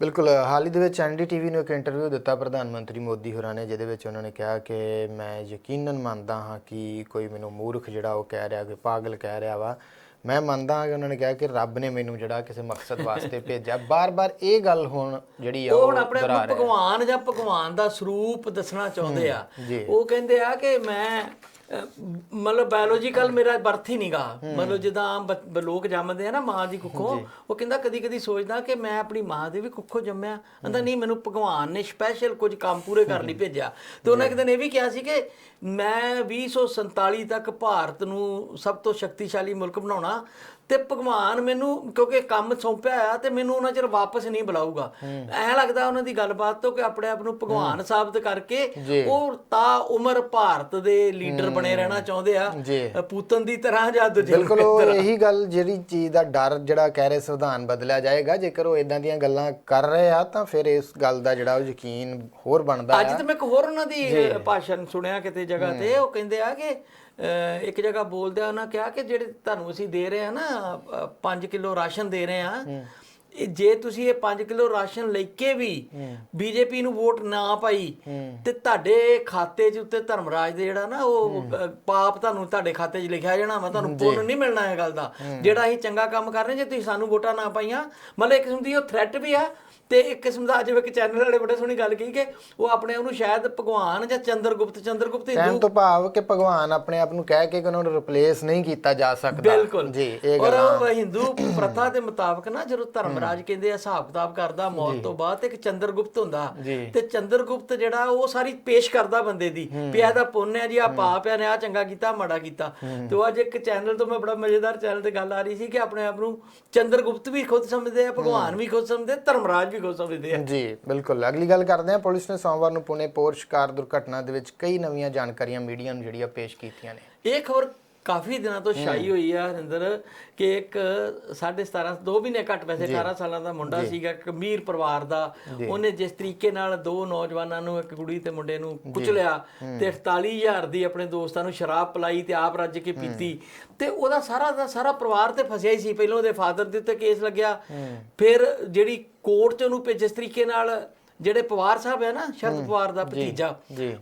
ਬਿਲਕੁਲ ਹਾਲ ਹੀ ਦੇ ਵਿੱਚ ਐਨਡੀਟੀਵੀ ਨੂੰ ਇੱਕ ਇੰਟਰਵਿਊ ਦਿੱਤਾ ਪ੍ਰਧਾਨ ਮੰਤਰੀ ਮੋਦੀ ਹੋਰਾਂ ਨੇ ਜਿਹਦੇ ਵਿੱਚ ਉਹਨਾਂ ਨੇ ਕਿਹਾ ਕਿ ਮੈਂ ਯਕੀਨਨ ਮੰਨਦਾ ਹਾਂ ਕਿ ਕੋਈ ਮੈਨੂੰ ਮੂਰਖ ਜਿਹੜਾ ਉਹ ਕਹਿ ਰਿਹਾ ਕਿ ਪਾਗਲ ਕਹਿ ਰਿਹਾ ਵਾ ਮੈਂ ਮੰਨਦਾ ਹਾਂ ਕਿ ਉਹਨਾਂ ਨੇ ਕਿਹਾ ਕਿ ਰੱਬ ਨੇ ਮੈਨੂੰ ਜਿਹੜਾ ਕਿਸੇ ਮਕਸਦ ਵਾਸਤੇ ਭੇਜਿਆ। ਬਾਰ-ਬਾਰ ਇਹ ਗੱਲ ਹੁਣ ਜਿਹੜੀ ਆ ਉਹ ਹੁਣ ਆਪਣੇ ਆਪ ਨੂੰ ਭਗਵਾਨ ਜਾਂ ਭਗਵਾਨ ਦਾ ਸਰੂਪ ਦੱਸਣਾ ਚਾਹੁੰਦੇ ਆ। ਉਹ ਕਹਿੰਦੇ ਆ ਕਿ ਮੈਂ ਮਤਲਬ ਬਾਇਓਲੋਜੀਕਲ ਮੇਰਾ ਬਰਥ ਹੀ ਨਹੀਂਗਾ ਮਤਲਬ ਜਿੱਦਾਂ ਆਮ ਲੋਕ ਜੰਮਦੇ ਆ ਨਾ ਮਾਂ ਦੀ ਕੁੱਖੋਂ। ਉਹ ਕਹਿੰਦਾ ਕਦੀ ਕਦੀ ਸੋਚਦਾ ਕਿ ਮੈਂ ਆਪਣੀ ਮਾਂ ਦੇ ਵੀ ਕੁੱਖੋਂ ਜੰਮਿਆ। ਕਹਿੰਦਾ ਨਹੀਂ ਮੈਨੂੰ ਭਗਵਾਨ ਨੇ ਸਪੈਸ਼ਲ ਕੁਝ ਕੰਮ ਪੂਰੇ ਕਰਨ ਲਈ ਭੇਜਿਆ। ਤੇ ਉਹਨਾਂ ਕਿਤੇ ਨੇ ਇਹ ਵੀ ਕਿਹਾ ਸੀ ਕਿ ਮੈਂ 2047 ਤੱਕ ਭਾਰਤ ਨੂੰ ਸਭ ਤੋਂ ਸ਼ਕਤੀਸ਼ਾਲੀ ਮੁਲਕ ਬਣਾਉਣਾ ਤੇ ਭਗਵਾਨ ਮੈਨੂੰ ਕਿਉਂਕਿ ਕੰਮ ਸੌਂਪਿਆ ਆ ਤੇ ਮੈਨੂੰ ਉਹਨਾਂ ਚਿਰ ਵਾਪਸ ਨਹੀਂ ਬੁਲਾਊਗਾ। ਐ ਲੱਗਦਾ ਉਹਨਾਂ ਦੀ ਗੱਲਬਾਤ ਤੋਂ ਕਿ ਆਪਣੇ ਆਪ ਨੂੰ ਭਗਵਾਨ ਸਾਬਤ ਕਰਕੇ। ਉਹ ਤਾ ਉਮਰ ਭਾਰਤ ਦੇ ਲੀਡਰ ਬਣੇ ਰਹਿਣਾ ਚਾਹੁੰਦੇ ਆ। ਪੂਤਨ ਦੀ ਤਰ੍ਹਾਂ ਜਾਂ ਦੂਜੇ ਬਿਲਕੁਲ ਉਹ ਇਹੀ ਗੱਲ ਜਿਹੜੀ ਚੀਜ਼ ਦਾ ਡਰ ਜਿਹੜਾ ਕਹਿ ਰਹੇ ਸੰਵਿਧਾਨ ਬਦਲਿਆ ਜਾਏਗਾ ਜੇਕਰ ਉਹ ਇਦਾਂ ਦੀਆਂ ਗੱਲਾਂ ਕਰ ਰਹੇ ਆ ਤਾਂ ਫਿਰ ਇਸ ਗੱਲ ਦਾ ਜਿਹੜਾ ਉਹ ਯਕੀਨ ਹੋਰ ਬਣਦਾ ਅੱਜ ਤੇ ਮੈਂ ਇੱਕ ਹੋਰ ਉਹਨਾਂ ਦੀ ਭਾਸ਼ਣ ਸੁਣਿਆ ਕਿਤੇ ਜਗ੍ਹਾ ਤੇ ਉਹ ਕਹਿੰਦੇ ਆ ਕਿ ਇੱਕ ਜਗ੍ਹਾ ਬੋਲਦੇ ਆ ਉਹਨਾਂ ਕਿਹਾ ਕਿ ਜਿਹੜੇ ਤੁਹਾਨੂੰ ਅਸੀਂ ਦੇ ਰਹੇ ਆ ਨਾ 5 ਕਿਲੋ ਰਾਸ਼ਨ ਦੇ ਰਹੇ ਆ ਇਹ ਜੇ ਤੁਸੀਂ ਇਹ 5 ਕਿਲੋ ਰਾਸ਼ਨ ਲੈ ਕੇ ਵੀ ਬੀਜੇਪੀ ਨੂੰ ਵੋਟ ਨਾ ਪਾਈ ਤੇ ਤੁਹਾਡੇ ਖਾਤੇ 'ਚ ਉੱਤੇ ਧਰਮਰਾਜ ਦੇ ਜਿਹੜਾ ਨਾ ਉਹ ਪਾਪ ਤੁਹਾਨੂੰ ਤੁਹਾਡੇ ਖਾਤੇ 'ਚ ਲਿਖਿਆ ਜਾਣਾ ਵਾ ਤੁਹਾਨੂੰ ਪੁੰਨ ਨਹੀਂ ਮਿਲਣਾ ਇਹ ਗੱਲ ਦਾ। ਜਿਹੜਾ ਅਸੀਂ ਚੰਗਾ ਕੰਮ ਕਰ ਰਹੇ ਜੇ ਤੁਸੀਂ ਸਾਨੂੰ ਵੋਟਾਂ ਨਾ ਪਾਈਆਂ ਮਤਲਬ ਇੱਕ ਕਿਸਮ ਦੀ ਉਹ ਥ੍ਰੈਟ ਵੀ ਆ ਤੇ ਇੱਕ ਕਿਸਮ ਦਾ ਅੱਜ ਇੱਕ ਚੈਨਲ ਵਾਲੇ ਬੜੇ ਸੋਹਣੀ ਗੱਲ ਕਹੀ ਕਿ ਉਹ ਆਪਣੇ ਆਪ ਨੂੰ ਸ਼ਾਇਦ ਭਗਵਾਨ ਜਾਂ ਚੰਦਰਗੁਪਤ ਚੰਦਰਗੁਪਤ ਹਿੰਦੂ ਤੋਂ ਭਾਵ ਕਿ ਭਗਵਾਨ ਆਪਣੇ ਆਪ ਨੂੰ ਕਹਿ ਕੇ ਕਿ ਉਹਨਾਂ ਨੂੰ ਰਿਪਲੇਸ ਨਹੀਂ ਕੀਤਾ ਜਾ ਸਕਦਾ। ਬਿਲਕੁਲ। ਜੀ ਇਹ ਔਰ ਗੱਲ ਉਹ ਹਿੰਦੂ ਪ੍ਰਥਾ ਦੇ ਮੁਤਾਬਕ ਨਾ ਜਦੋਂ ਧਰਮਰਾਜ ਕਹਿੰਦੇ ਆ ਹਿਸਾਬ ਕਿਤਾਬ ਕਰਦਾ ਮੌਤ ਤੋਂ ਬਾਅਦ ਇੱਕ ਚੰਦਰਗੁਪਤ ਹੁੰਦਾ। ਤੇ ਚੰਦਰਗੁਪਤ ਜਿਹੜਾ ਉਹ ਸਾਰੀ ਪੇਸ਼ ਕਰਦਾ ਬੰਦੇ ਦੀ। ਵੀ ਇਹਦਾ ਪੁੰਨ ਹੈ ਜੀ ਆ ਪਾਪ ਹੈ ਨੇ ਆ ਚੰਗਾ ਕੀਤਾ ਮਾੜਾ ਕੀਤਾ। ਤੇ ਉਹ ਅੱਜ ਇੱਕ ਚੈਨਲ ਤੋਂ ਮੈਂ ਬੜਾ ਮਜ਼ੇਦਾਰ ਚੈਨਲ ਤੇ ਗੱਲ ਆ ਰਹੀ ਸੀ ਕਿ ਆਪਣੇ ਆਪ ਨੂੰ ਚੰਦਰਗੁਪਤ ਵੀ ਖੁਦ ਸਮਝਦੇ ਆ ਭਗਵਾਨ ਵੀ ਖੁਦ ਸਮਝਦੇ ਧਰਮਰਾਜ ਵੀ ਖੁਦ ਸਮਝਦੇ ਆ। ਜੀ ਬਿਲਕੁਲ। ਅਗਲੀ ਗੱਲ ਕਰਦੇ ਹਾਂ। ਪੁਲਿਸ ਨੇ ਸੋਮਵਾਰ ਨੂੰ ਪੁਣੇ ਪੋਰਸ਼ ਕਾਰ ਦੁਰਘਟਨਾ ਦੇ ਵਿੱਚ ਕਈ ਨਵੀਆਂ ਜਾਣਕਾਰੀਆਂ ਮੀਡੀਆ ਨੂੰ ਜਿਹੜੀਆਂ ਪੇਸ਼ ਕੀਤੀਆਂ ਨੇ। ਇਹ ਖਬਰ ਕਾਫੀ ਦਿਨਾਂ ਤੋਂ ਛਾਈ ਹੋਈ ਆ ਹਰਿੰਦਰ ਕਿ ਇੱਕ 17.5 ਦੋ ਮਹੀਨੇ ਘੱਟ ਵੈਸੇ 18 ਸਾਲਾਂ ਦਾ ਮੁੰਡਾ ਸੀਗਾ ਇੱਕ ਅਮੀਰ ਪਰਿਵਾਰ ਦਾ। ਉਹਨੇ ਜਿਸ ਤਰੀਕੇ ਨਾਲ ਦੋ ਨੌਜਵਾਨਾਂ ਨੂੰ ਇੱਕ ਕੁੜੀ ਤੇ ਮੁੰਡੇ ਨੂੰ ਕੁਚਲਿਆ ਤੇ 48000 ਦੀ ਆਪਣੇ ਦੋਸਤਾਂ ਨੂੰ ਸ਼ਰਾਬ ਪਲਾਈ ਤੇ ਆਪ ਰੱਜ ਕੇ ਪੀਤੀ। ਤੇ ਉਹਦਾ ਸਾਰਾ ਦਾ ਸਾਰਾ ਪਰਿਵਾਰ ਤੇ ਫਸਿਆ ਹੀ ਸੀ। ਪਹਿਲਾਂ ਉਹਦੇ ਫਾਦਰ ਦੇ ਉੱਤੇ ਕੇਸ ਲੱਗਿਆ। ਫਿਰ ਜਿਹੜੀ ਕੋਰਟ 'ਚ ਉਹਨੂੰ ਜਿਸ ਤਰੀਕੇ ਨਾਲ ਜਿਹੜੇ ਪਵਾਰ ਸਾਹਿਬ ਹੈ ਨਾ ਸ਼ਰਦ ਪਵਾਰ ਦਾ ਭਤੀਜਾ।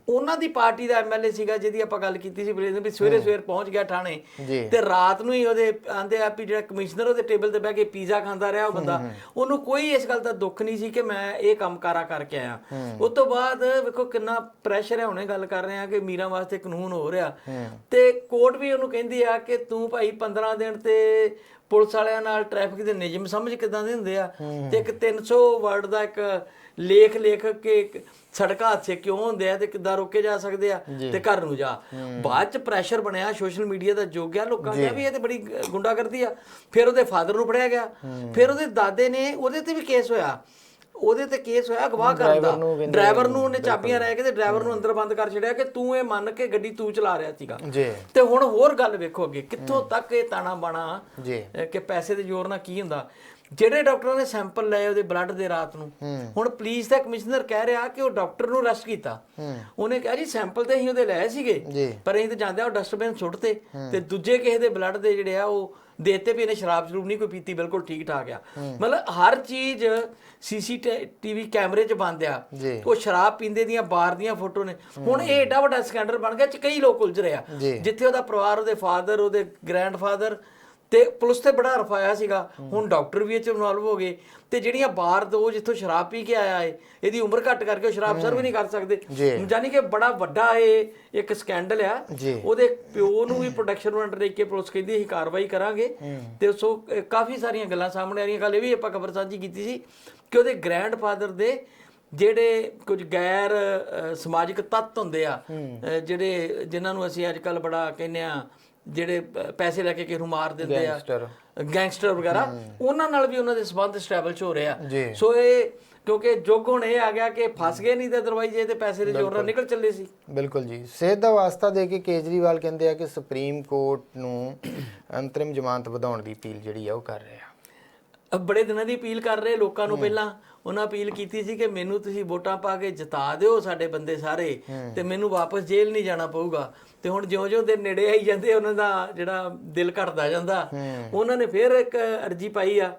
ਉਹਨਾਂ ਦੀ ਪਾਰਟੀ ਦਾ ਐਮਐਲਏ ਸੀਗਾ ਜਿਹਦੀ ਆਪਾਂ ਗੱਲ ਕੀਤੀ ਸੀ ਬਲੇਜ਼ਰ ਵੀ ਸਵੇਰੇ ਸਵੇਰ ਪਹੁੰਚ ਗਿਆ ਥਾਣੇ। ਤੇ ਰਾਤ ਨੂੰ ਹੀ ਉਹਦੇ ਆਂਦੇ ਆ ਵੀ ਜਿਹੜਾ ਕਮਿਸ਼ਨਰ ਉਹਦੇ ਟੇਬਲ ਤੇ ਬਹਿ ਕੇ ਪੀਜ਼ਾ ਖਾਂਦਾ ਰਿਹਾ ਉਹ ਬੰਦਾ। ਉਹਨੂੰ ਕੋਈ ਇਸ ਗੱਲ ਦਾ ਦੁੱਖ ਨਹੀਂ ਸੀ ਕਿ ਮੈਂ ਇਹ ਕੰਮ ਕਾਰਾ ਕਰਕੇ ਆਇਆ। ਉਸ ਤੋਂ ਬਾਅਦ ਵੇਖੋ ਕਿੰਨਾ ਪ੍ਰੈਸ਼ਰ ਹੈ ਹੁਣੇ ਗੱਲ ਕਰ ਰਹੇ ਆ ਕਿ ਮੀਰਾਂ ਵਾਸਤੇ ਕਾਨੂੰਨ ਹੋ ਰਿਹਾ। ਤੇ ਕੋਰਟ ਵੀ ਉਹਨੂੰ ਕਹਿੰਦੀ ਆ ਕਿ ਤੂੰ ਭਾਈ 15 ਦਿਨ ਤੇ ਪੁਲਿਸ ਵਾਲਿਆਂ ਨਾਲ ਟ੍ਰੈਫਿਕ ਦੇ ਨਿਯਮ ਸਮਝ ਕਿਦਾਂ ਦੇ ਹੁੰਦੇ ਆ? ਤੇ ਇੱਕ 300 ਵਰਡ ਦਾ ਇੱਕ ਲੇਖ ਲੇਖ ਕੇ ਸੜਕ ਹਾਦਸੇ ਕਿਉਂ ਹੁੰਦੇ ਆ ਤੇ ਕਿੱਦਾਂ ਰੋਕੇ ਜਾ ਸਕਦੇ ਆ ਤੇ ਘਰ ਨੂੰ ਜਾ। ਬਾਅਦ ਚ ਪ੍ਰੈਸ਼ਰ ਬਣਿਆ ਸੋਸ਼ਲ ਮੀਡੀਆ ਦਾ ਜੋਗ ਗਿਆ ਲੋਕਾਂ ਦਾ ਵੀ ਇਹ ਤੇ ਬੜੀ ਗੁੰਡਾਗਰਦੀ ਆ। ਫਿਰ ਉਹਦੇ ਫਾਦਰ ਨੂੰ ਫੜਿਆ ਗਿਆ। ਫਿਰ ਉਹਦੇ ਦਾਦੇ ਨੇ ਉਹਦੇ ਤੇ ਵੀ ਕੇਸ ਹੋਇਆ। ਉਹਦੇ ਤੇ ਕੇਸ ਹੋਇਆ ਅਗਵਾ ਕਰਨ ਦਾ। ਡਰਾਈਵਰ ਨੂੰ ਉਹਨੇ ਚਾਬੀਆਂ ਰਹਿ ਕੇ ਤੇ ਡਰਾਈਵਰ ਨੂੰ ਅੰਦਰ ਬੰਦ ਕਰ ਛੜਿਆ ਕਿ ਤੂੰ ਇਹ ਮੰਨ ਕੇ ਗੱਡੀ ਤੂੰ ਚਲਾ ਰਿਹਾ ਸੀਗਾ। ਤੇ ਹੁਣ ਹੋਰ ਗੱਲ ਵੇਖੋ ਅੱਗੇ ਕਿੱਥੋਂ ਤੱਕ ਇਹ ਤਾਣਾ ਬਾਣਾ ਕਿ ਪੈਸੇ ਦੇ ਜ਼ੋਰ ਨਾਲ ਕੀ ਹੁੰਦਾ? ਜਿਹੜੇ ਡਾਕਟਰਾਂ ਨੇ ਸੈਂਪਲ ਲਏ ਉਹਦੇ ਬਲੱਡ ਦੇ ਰਾਤ ਨੂੰ ਹੁਣ ਪੁਲਿਸ ਦਾ ਕਮਿਸ਼ਨਰ ਕਹਿ ਰਿਹਾ ਕਿ ਉਹ ਡਾਕਟਰ ਨੂੰ ਅਰੈਸਟ ਕੀਤਾ। ਉਹਨੇ ਕਿਹਾ ਜੀ ਸੈਂਪਲ ਤੇ ਅਸੀਂ ਉਹਦੇ ਲਏ ਸੀਗੇ ਪਰ ਅਸੀਂ ਤਾਂ ਜਾਂਦੇ ਆ ਉਹ ਡਸਟਬਿਨ ਸੁੱਟਤੇ ਤੇ ਦੂਜੇ ਕਿਸੇ ਦੇ ਬਲੱਡ ਦੇ ਜਿਹੜੇ ਆ ਉਹ ਦੇਤੇ ਵੀ ਇਹਨੇ ਸ਼ਰਾਬ ਸ਼ਰੂਬ ਨਹੀਂ ਕੋਈ ਪੀਤੀ ਬਿਲਕੁਲ ਠੀਕ ਠਾਕ ਆ। ਮਤਲਬ ਹਰ ਚੀਜ਼ ਸੀਸੀਟੀਵੀ ਕੈਮਰੇ 'ਚ ਬੰਦ ਆ। ਉਹ ਸ਼ਰਾਬ ਪੀਂਦੇ ਦੀਆਂ ਬਾਰ ਦੀਆਂ ਫੋਟੋ ਨੇ। ਹੁਣ ਇਹ ਏਡਾ ਵੱਡਾ ਸਕੈਂਡਲ ਬਣ ਗਿਆ ਚ ਕਈ ਲੋਕ ਉਲਝ ਰਹੇ ਆ। ਜਿੱਥੇ ਉਹਦਾ ਪਰਿਵਾਰ ਉਹਦੇ ਫਾਦਰ ਉਹਦੇ ਗ੍ਰੈਂਡਫਾਦਰ ਤੇ ਪੁਲਿਸ ਤੇ ਬੜਾ ਰਫਾਇਆ ਸੀਗਾ। ਹੁਣ ਡਾਕਟਰ ਵੀ ਇਹ ਚ ਇਨਵੋਲਵ ਹੋ ਗਏ ਤੇ ਜਿਹੜੀਆਂ ਬਾਹਰ ਤੋਂ ਜਿੱਥੋਂ ਸ਼ਰਾਬ ਪੀ ਕੇ ਆਇਆ ਏ ਇਹਦੀ ਉਮਰ ਘੱਟ ਕਰਕੇ ਉਹ ਸ਼ਰਾਬ ਸਰਵ ਨਹੀਂ ਕਰ ਸਕਦੇ। ਯਾਨੀ ਕਿ ਬੜਾ ਵੱਡਾ ਇਹ ਇੱਕ ਸਕੈਂਡਲ ਆ। ਉਹਦੇ ਪਿਓ ਨੂੰ ਵੀ ਪ੍ਰੋਡਕਸ਼ਨ ਨੂੰ ਅੰਡਰ ਕੇ ਪੁਲਿਸ ਕਹਿੰਦੀ ਅਸੀਂ ਕਾਰਵਾਈ ਕਰਾਂਗੇ। ਤੇ ਸੋ ਕਾਫੀ ਸਾਰੀਆਂ ਗੱਲਾਂ ਸਾਹਮਣੇ ਆ ਰਹੀਆਂ। ਕੱਲ ਇਹ ਵੀ ਆਪਾਂ ਖਬਰ ਸਾਂਝੀ ਕੀਤੀ ਸੀ ਕਿ ਉਹਦੇ ਗ੍ਰੈਂਡਫਾਦਰ ਦੇ ਜਿਹੜੇ ਕੁਝ ਗੈਰ ਸਮਾਜਿਕ ਤੱਤ ਹੁੰਦੇ ਆ ਜਿਹੜੇ ਜਿਨ੍ਹਾਂ ਨੂੰ ਅਸੀਂ ਅੱਜ ਕੱਲ ਬੜਾ ਕਹਿੰਦੇ ਆ ਜਿਹੜੇ ਪੈਸੇ ਲੈ ਕੇ ਕਿਸੇ ਨੂੰ ਮਾਰ ਦਿੰਦੇ ਆ ਗੈਂਗਸਟਰ ਵਗੈਰਾ ਉਹਨਾਂ ਨਾਲ ਵੀ ਉਹਨਾਂ ਦੇ ਸਬੰਧ ਸਟੈਬਲਿਸ਼ ਹੋ ਰਹੇ। ਸੋ ਇਹ ਕਿਉਂਕਿ ਜੁਗ ਹੁਣ ਇਹ ਆ ਗਿਆ ਕਿ ਫਸ ਗਏ ਨਹੀਂ ਤੇ ਅਦਰਵਾਈਜ਼ ਇਹ ਤੇ ਪੈਸੇ ਦੇ ਜ਼ੋਰ ਨਾਲ ਨਿਕਲ ਚੱਲੇ ਸੀ। ਬਿਲਕੁਲ ਜੀ। ਸਿਹਤ ਦਾ ਵਾਸਤਾ ਦੇ ਕੇ ਕੇਜਰੀਵਾਲ ਕਹਿੰਦੇ ਆ ਕਿ ਸੁਪਰੀਮ ਕੋਰਟ ਨੂੰ ਅੰਤਰਿਮ ਜ਼ਮਾਨਤ ਵਧਾਉਣ ਦੀ ਅਪੀਲ ਜਿਹੜੀ ਆ ਉਹ ਕਰ ਰਹੇ। ਬੜੇ ਦਿਨਾਂ ਦੀ ਅਪੀਲ ਕਰ ਰਹੇ ਲੋਕਾਂ ਨੂੰ ਪਹਿਲਾਂ। ਉਹਨਾਂ ਅਪੀਲ ਕੀਤੀ ਸੀ ਕਿ ਮੈਨੂੰ ਤੁਸੀਂ ਵੋਟਾਂ ਪਾ ਕੇ ਜਿਤਾ ਦਿਓ ਸਾਡੇ ਬੰਦੇ ਸਾਰੇ ਤੇ ਮੈਨੂੰ ਵਾਪਸ ਜੇਲ੍ਹ ਨਹੀਂ ਜਾਣਾ ਪਊਗਾ। ਤੇ ਹੁਣ ਜਿਉਂ-ਜਿਉਂ ਦੇ ਨੇੜੇ ਆਈ ਜਾਂਦੇ ਉਹਨਾਂ ਦਾ ਜਿਹੜਾ ਦਿਲ ਘਟਦਾ ਜਾਂਦਾ। ਉਹਨਾਂ ਨੇ ਫਿਰ ਇੱਕ ਅਰਜੀ ਪਾਈ ਆ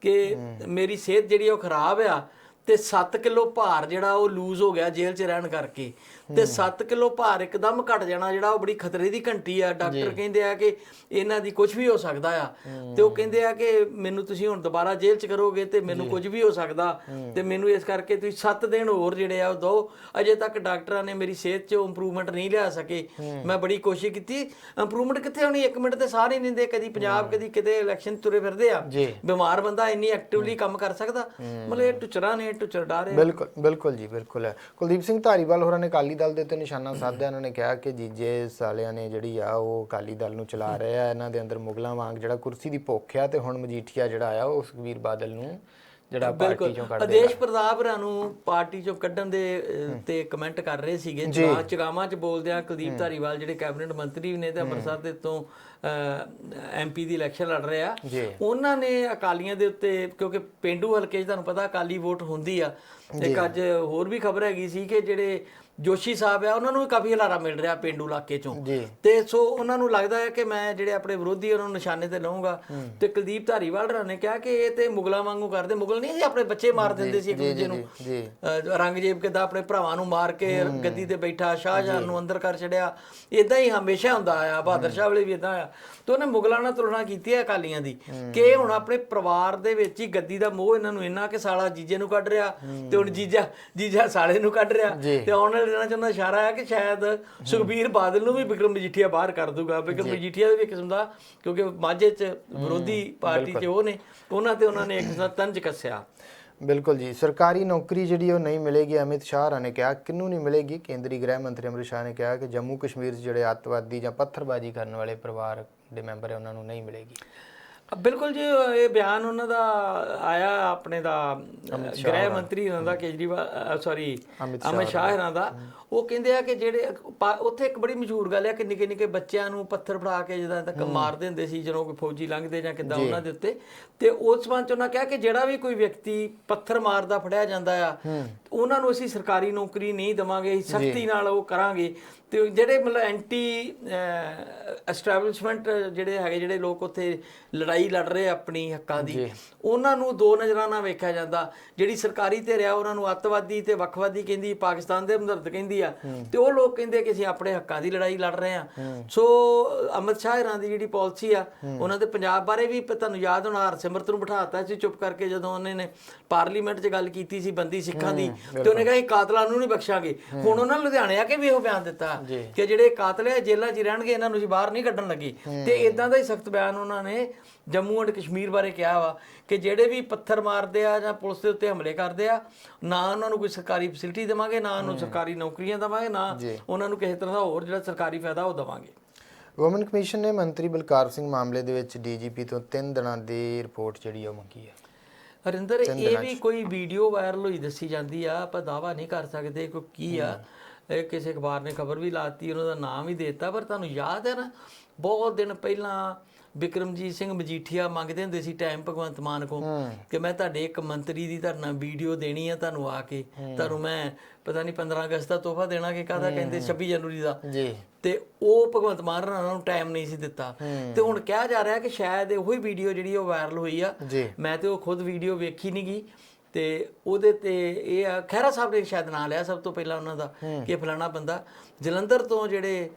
ਕਿ ਮੇਰੀ ਸਿਹਤ ਜਿਹੜੀ ਉਹ ਖਰਾਬ ਆ ਤੇ 7 ਕਿਲੋ ਭਾਰ ਜਿਹੜਾ ਉਹ ਲੂਜ਼ ਹੋ ਗਿਆ ਜੇਲ੍ਹ 'ਚ ਰਹਿਣ ਕਰਕੇ। ਤੇ 7 ਕਿਲੋ ਭਾਰ ਇੱਕਦਮ ਘਟ ਜਾਣਾ ਜਿਹੜਾ ਉਹ ਬੜੀ ਖਤਰੇ ਦੀ ਘੰਟੀ ਆ। ਡਾਕਟਰ ਕਹਿੰਦੇ ਆ ਕਿ ਇਹਨਾਂ ਦੀ ਕੁਝ ਵੀ ਹੋ ਸਕਦਾ ਆ। ਤੇ ਉਹ ਕਹਿੰਦੇ ਆ ਕਿ ਮੈਨੂੰ ਤੁਸੀਂ ਹੁਣ ਦੁਬਾਰਾ ਜੇਲ੍ਹ 'ਚ ਕਰੋਗੇ ਤੇ ਮੈਨੂੰ ਕੁਝ ਵੀ ਹੋ ਸਕਦਾ। ਤੇ ਮੈਨੂੰ ਇਸ ਕਰਕੇ ਤੁਸੀਂ 7 ਦਿਨ ਹੋਰ ਜਿਹੜੇ ਆ ਉਹ ਦਿਓ ਅਜੇ ਤੱਕ ਡਾਕਟਰਾਂ ਨੇ ਮੇਰੀ ਸਿਹਤ 'ਚ ਇੰਪਰੂਵਮੈਂਟ ਨਹੀਂ ਲਿਆ ਸਕੇ। ਮੈਂ ਬੜੀ ਕੋਸ਼ਿਸ਼ ਕੀਤੀ। ਇੰਪਰੂਵਮੈਂਟ ਕਿੱਥੇ ਹੋਣੀ? 1 ਮਿੰਟ ਤੇ ਸਾਰੇ ਨਹੀਂ ਦਿੰਦੇ। ਕਦੀ ਪੰਜਾਬ ਕਦੀ ਕਿਤੇ ਇਲੈਕਸ਼ਨ ਤੁਰੇ ਫਿਰਦੇ ਆ। ਬਿਮਾਰ ਬੰਦਾ ਇੰਨੀ ਐਕਟਿਵਲੀ ਕੰਮ ਕਰ ਸਕਦਾ। ਮਤਲਬ ਇਹ ਟੁਚਰਾਂ ਨੇ ਟੁਚਰ ਡਾਰੇ ਬਿਲਕੁਲ ਬਿਲਕੁਲ ਜੀ ਬਿਲਕੁਲ ਹੈ। ਕੁਲਦੀਪ ਸਿੰਘ ਧਾਰੀਵਾਲ ਹੋਰਾਂ ਨੇ ਅਕਾਲੀ ਦਲ ਦੇ ਉੱਤੇ ਨਿਸ਼ਾਨਾ ਸਾਧਿਆ ਉਹਨਾਂ ਨੇ ਕਿਹਾ ਕਿ ਜੀਜੇ ਸਾਲਿਆਂ ਨੇ ਜਿਹੜੀ ਆ ਉਹ ਅਕਾਲੀ ਦਲ ਨੂੰ ਚਲਾ ਰਹੇ ਆ ਇਹਨਾਂ ਦੇ ਅੰਦਰ ਮੁਗਲਾਂ ਵਾਂਗ ਜਿਹੜਾ ਕੁਰਸੀ ਦੀ ਭੁੱਖ ਆ ਤੇ ਹੁਣ ਮਜੀਠੀਆ ਜਿਹੜਾ ਆ ਉਹ ਸੁਖਵੀਰ ਬਾਦਲ ਨੂੰ ਜਿਹੜਾ ਪਾਰਟੀ ਚੋਂ ਕੱਢ ਆਦੇਸ਼ ਪ੍ਰਤਾਪ ਰਾਂ ਨੂੰ ਪਾਰਟੀ ਚੋਂ ਕੱਢਣ ਦੇ ਤੇ ਕਮੈਂਟ ਕਰ ਰਹੇ ਸੀਗੇ। ਚੁਗਾ ਚਗਾਵਾਂ ਚ ਬੋਲਦੇ ਆ ਕੁਲਦੀਪ ਧਾਰੀਵਾਲ ਜਿਹੜੇ ਕੈਬਨਿਟ ਮੰਤਰੀ ਵੀ ਨੇ ਤੇ ਅੰਮ੍ਰਿਤਸਰ ਦੇ ਤੋਂ ਐਮਪੀ ਦੀ ਇਲੈਕਸ਼ਨ ਲੜ ਰਹੇ ਆ। ਉਹਨਾਂ ਨੇ ਅਕਾਲੀਆਂ ਦੇ ਉੱਤੇ ਕਿਉਂਕਿ ਪਿੰਡੂ ਹਲਕੇ 'ਚ ਤੁਹਾਨੂੰ ਪਤਾ ਅਕਾਲੀ ਵੋਟ ਹੁੰਦੀ ਆ। ਇੱਕ ਅੱਜ ਹੋਰ ਵੀ ਖਬਰ ਹੈਗੀ ਸੀ ਕਿ ਜਿਹੜੇ ਜੋਸ਼ੀ ਸਾਹਿਬ ਆ ਉਹਨਾਂ ਨੂੰ ਵੀ ਕਾਫੀ ਹਲਾਰਾ ਮਿਲ ਰਿਹਾ ਪਿੰਡੂ ਇਲਾਕੇ ਚੋਂ। ਜੀ। ਤੇ ਸੋ ਉਹਨਾਂ ਨੂੰ ਲੱਗਦਾ ਹੈ ਕਿ ਮੈਂ ਜਿਹੜੇ ਆਪਣੇ ਵਿਰੋਧੀ ਉਹਨਾਂ ਨੂੰ ਨਿਸ਼ਾਨੇ ਤੇ ਲਵਾਂਗਾ ਤੇ ਕੁਲਦੀਪ ਧਾਰੀਵਾਲ ਰਾਂ ਨੇ ਕਿਹਾ ਕਿ ਇਹ ਤੇ ਮੁਗਲਾਂ ਵਾਂਗੂ ਕਰਦੇ। ਮੁਗਲ ਨਹੀਂ ਸੀ ਆਪਣੇ ਬੱਚੇ ਮਾਰ ਦਿੰਦੇ ਸੀ ਇੱਕ ਦੂਜੇ ਨੂੰ। ਜੀ ਅਹ ਕਿੱਦਾਂ ਆਪਣੇ ਭਰਾਵਾਂ ਨੂੰ ਮਾਰ ਕੇ ਗੱਦੀ ਤੇ ਬੈਠਾ ਸ਼ਾਹਜਹਾਨ ਨੂੰ ਅੰਦਰ ਕਰ ਛੜਿਆ ਇਦਾਂ ਹੀ ਹਮੇਸ਼ਾ ਹੁੰਦਾ ਆਇਆ ਬਹਾਦਰ ਸ਼ਾਹ ਵੇਲੇ ਵੀ ਇਦਾਂ ਆ। ਤੇ ਉਹਨੇ ਮੁਗਲਾਂ ਨਾਲ ਤੁਲਨਾ ਕੀਤੀ ਹੈ ਅਕਾਲੀਆਂ ਦੀ ਕਿ ਇਹ ਹੁਣ ਆਪਣੇ ਪਰਿਵਾਰ ਦੇ ਵਿੱਚ ਹੀ ਗੱਦੀ ਦਾ ਮੋਹ ਇਹਨਾਂ ਨੂੰ ਇੰਨਾ ਕਿ ਸਾਲਾ ਜੀਜੇ ਨੂੰ ਕੱਢ ਰਿਹਾ ਤੇ ਹੁਣ ਜੀਜਾ ਜੀਜਾ ਸਾਲੇ ਨੂੰ ਕੱਢ ਰਿਹਾ ਤੇ ਆਉਣ ਵਾਲੇ ਦਿਨਾਂ ਚ ਉਹਨਾਂ ਦਾ ਇਸ਼ਾਰਾ ਹੈ ਕਿ ਸ਼ਾਇਦ ਸੁਖਬੀਰ ਬਾਦਲ ਨੂੰ ਵੀ ਬਿਕਰਮ ਮਜੀਠੀਆ ਬਾਹਰ ਕਰ ਦੂਗਾ। ਬਿਕਰਮ ਮਜੀਠੀਆ ਵੀ ਕਿਸਮ ਦਾ ਕਿਉਂਕਿ ਮਾਝੇ ਚ ਵਿਰੋਧੀ ਪਾਰਟੀ ਚ ਉਹ ਨੇ ਉਹਨਾਂ ਤੇ ਉਹਨਾਂ ਨੇ ਇੱਕ ਕਿਸਮ ਦਾ ਤੰਜ ਕੱਸਿਆ। ਬਿਲਕੁਲ ਜੀ ਸਰਕਾਰੀ ਨੌਕਰੀ ਜਿਹੜੀ ਉਹ ਨਹੀਂ ਮਿਲੇਗੀ ਅਮਿਤ ਸ਼ਾਹ ਨੇ ਕਿਹਾ। ਕਿੰਨੂੰ ਨਹੀਂ ਮਿਲੇਗੀ? ਕੇਂਦਰੀ ਗ੍ਰਹਿ ਮੰਤਰੀ ਅਮਰਿਤ ਸ਼ਾਹ ਨੇ ਕਿਹਾ ਕਿ ਜੰਮੂ ਕਸ਼ਮੀਰ 'ਚ ਜਿਹੜੇ ਅੱਤਵਾਦੀ ਜਾਂ ਪੱਥਰਬਾਜ਼ੀ ਕਰਨ ਵਾਲੇ ਪਰਿਵਾਰ ਦੇ ਮੈਂਬਰ ਹੈ ਉਹਨਾਂ ਨੂੰ ਨਹੀਂ ਮਿਲੇਗੀ। ਬਿਲਕੁਲ ਜੀ ਇਹ ਬਿਆਨ ਉਹਨਾਂ ਦਾ ਆਇਆ ਆਪਣੇ ਦਾ ਗ੍ਰਹਿ ਮੰਤਰੀ ਉਹਨਾਂ ਦਾ ਕੇਜਰੀਵਾਲ ਸੌਰੀ ਅਮਿਤ ਸ਼ਾਹ ਇਹਨਾਂ ਦਾ। ਉਹ ਕਹਿੰਦੇ ਆ ਕਿ ਜਿਹੜੇ ਉੱਥੇ ਇੱਕ ਬੜੀ ਮਸ਼ਹੂਰ ਗੱਲ ਹੈ ਕਿ ਨਿੱਕੇ ਨਿੱਕੇ ਬੱਚਿਆਂ ਨੂੰ ਪੱਥਰ ਫੜਾ ਕੇ ਜਦੋਂ ਤੱਕ ਮਾਰ ਦਿੰਦੇ ਸੀ ਜਦੋਂ ਕੋਈ ਫੌਜੀ ਲੰਘਦੇ ਜਾਂ ਕਿੱਦਾਂ ਉਹਨਾਂ ਦੇ ਉੱਤੇ। ਤੇ ਉਸ ਸੰਬੰਧ ਚ ਉਹਨਾਂ ਕਿਹਾ ਕਿ ਜਿਹੜਾ ਵੀ ਕੋਈ ਵਿਅਕਤੀ ਪੱਥਰ ਮਾਰਦਾ ਫੜਿਆ ਜਾਂਦਾ ਆ ਉਹਨਾਂ ਨੂੰ ਅਸੀਂ ਸਰਕਾਰੀ ਨੌਕਰੀ ਨਹੀਂ ਦਵਾਂਗੇ ਸਖਤੀ ਨਾਲ ਉਹ ਕਰਾਂਗੇ। ਤੇ ਜਿਹੜੇ ਮਤਲਬ ਐਂਟੀ ਐਸਟੈਬਲਿਸ਼ਮੈਂਟ ਜਿਹੜੇ ਹੈਗੇ ਜਿਹੜੇ ਲੋਕ ਉੱਥੇ ਲੜਾਈ ਲੜ ਰਹੇ ਆਪਣੀ ਹੱਕਾਂ ਦੀ ਉਹਨਾਂ ਨੂੰ ਦੋ ਨਜ਼ਰਾਂ ਨਾਲ ਵੇਖਿਆ ਜਾਂਦਾ। ਜਿਹੜੀ ਸਰਕਾਰੀ ਤੇ ਰਿਹਾ ਉਹਨਾਂ ਨੂੰ ਅੱਤਵਾਦੀ ਤੇ ਵੱਖਵਾਦੀ ਕਹਿੰਦੀ ਪਾਕਿਸਤਾਨ ਦੇ ਹਮਦਰਦ ਕਹਿੰਦੀ ਆ। ਤੇ ਉਹ ਲੋਕ ਕਹਿੰਦੇ ਕਿ ਅਸੀਂ ਆਪਣੇ ਹੱਕਾਂ ਦੀ ਲੜਾਈ ਲੜ ਰਹੇ ਆ। ਸੋ ਅਮਿਤ ਸ਼ਾਹ ਹਰਾਂ ਦੀ ਜਿਹੜੀ ਪਾਲਿਸੀ ਆ ਉਹਨਾਂ ਦੇ ਪੰਜਾਬ ਬਾਰੇ ਵੀ ਤੁਹਾਨੂੰ ਯਾਦ ਹੋਣਾ ਹਰਸਿਮਰਤ ਨੂੰ ਬਿਠਾਤਾ ਸੀ ਚੁੱਪ ਕਰਕੇ ਜਦੋਂ ਉਹਨੇ ਨੇ ਪਾਰਲੀਮੈਂਟ 'ਚ ਗੱਲ ਕੀਤੀ ਸੀ ਬੰਦੀ ਸਿੱਖਾਂ ਦੀ ਤੇ ਉਹਨੇ ਕਿਹਾ ਅਸੀਂ ਕਾਤਲਾਂ ਨੂੰ ਨਹੀਂ ਬਖਸ਼ਾਂਗੇ। ਹੁਣ ਉਹਨਾਂ ਨੇ ਲੁਧਿਆਣੇ ਆ ਕੇ ਵੀ ਉਹ ਬਿਆਨ ਦਿੱਤਾ। ਕਿ ਜਿਹੜੇ ਕਾਤਲ ਹੈ ਜੇਲ੍ਹਾਂ 'ਚ ਹੀ ਰਹਿਣਗੇ ਇਹਨਾਂ ਨੂੰ ਅਸੀਂ ਬਾਹਰ ਨਹੀਂ ਕੱਢਣ ਲੱਗੇ। ਤੇ ਇਦਾਂ ਦਾ ਹੀ ਸਖਤ ਬਿਆਨ ਉਹਨਾਂ ਨੇ ਜੰਮੂ ਐਂਡ ਕਸ਼ਮੀਰ ਬਾਰੇ ਕਿਹਾ ਵਾ ਕਿ ਜਿਹੜੇ ਵੀ ਪੱਥਰ ਮਾਰਦੇ ਆ ਜਾਂ ਪੁਲਿਸ ਦੇ ਉੱਤੇ ਹਮਲੇ ਕਰਦੇ ਆ ਨਾ ਉਹਨਾਂ ਨੂੰ ਕੋਈ ਸਰਕਾਰੀ ਫੈਸਿਲਿਟੀ ਦੇਵਾਂਗੇ ਨਾ ਉਹਨਾਂ ਨੂੰ ਸਰਕਾਰੀ ਨੌਕਰੀਆਂ ਦੇਵਾਂਗੇ ਨਾ ਉਹਨਾਂ ਨੂੰ ਕਿਸੇ ਤਰ੍ਹਾਂ ਦਾ ਹੋਰ ਜਿਹੜਾ ਸਰਕਾਰੀ ਫਾਇਦਾ ਉਹ ਦੇਵਾਂਗੇ। ਵੂਮਨ ਕਮਿਸ਼ਨ ਨੇ ਮੰਤਰੀ ਬਲਕਾਰ ਸਿੰਘ ਮਾਮਲੇ ਦੇ ਵਿੱਚ ਡੀਜੀਪੀ ਤੋਂ 3 ਦਿਨਾਂ ਦੀ ਰਿਪੋਰਟ ਜਿਹੜੀ ਉਹ ਮੰਗੀ ਹੈ ਹਰਿੰਦਰ ਇਹ ਵੀ ਕੋਈ ਵੀਡੀਓ ਵਾਇਰਲ ਹੋਈ ਦੱਸੀ ਜਾਂਦੀ ਆ ਆਪਾਂ ਦਾਵਾ ਨਹੀਂ ਕਰ ਸਕਦੇ ਕੋਈ ਕੀ ਆ। ਇਹ ਕਿਸੇ ਅਖਬਾਰ ਨੇ ਖਬਰ ਵੀ ਲਾਤੀ ਉਹਨਾਂ ਦਾ ਨਾਮ ਹੀ ਦਿੱਤਾ ਪਰ ਤੁਹਾਨੂੰ ਯਾਦ ਹੈ ਨਾ ਬਹੁਤ ਦਿਨ ਪਹਿਲਾਂ ਵਿਕਰਮਜੀਤ ਸਿੰਘ ਮਜੀਠੀਆ ਮੰਗਦੇ ਹੁੰਦੇ ਸੀ ਟਾਈਮ ਭਗਵੰਤ ਮਾਨ ਕੋ ਕਿ ਮੈਂ ਤੁਹਾਡੇ ਇੱਕ ਮੰਤਰੀ ਦੀ ਧਰਨਾ ਵੀਡੀਓ ਦੇਣੀ ਆ ਤੁਹਾਨੂੰ ਆ ਕੇ ਤੁਹਾਨੂੰ ਮੈਂ ਪਤਾ ਨਹੀਂ 15 ਅਗਸਤ ਦਾ ਤੋਹਫਾ ਦੇਣਾ ਕਿ ਕਾਹਦਾ ਕਹਿੰਦੇ 26 ਜਨਵਰੀ ਦਾ। ਜੀ। ਤੇ ਉਹ ਭਗਵੰਤ ਮਾਨ ਰਾਣਾ ਨੂੰ ਟਾਈਮ ਨਹੀਂ ਸੀ ਦਿੱਤਾ। ਤੇ ਹੁਣ ਕਿਹਾ ਜਾ ਰਿਹਾ ਕਿ ਸ਼ਾਇਦ ਉਹੀ ਵੀਡੀਓ ਜਿਹੜੀ ਉਹ ਵਾਇਰਲ ਹੋਈ ਆ। ਮੈਂ ਤੇ ਉਹ ਖੁਦ ਵੀਡੀਓ ਵੇਖੀ ਨਹੀਂ ਗਈ ਤੇ ਉਹਦੇ ਤੇ ਇਹ ਆ ਖਹਿਰਾ ਸਾਹਿਬ ਨੇ ਸ਼ਾਇਦ ਨਾਂ ਲਿਆ ਸਭ ਤੋਂ ਪਹਿਲਾਂ ਉਹਨਾਂ ਦਾ ਕਿ ਫਲਾਣਾ ਬੰਦਾ। ਜਲੰਧਰ ਤੋਂ ਜਿਹੜੇ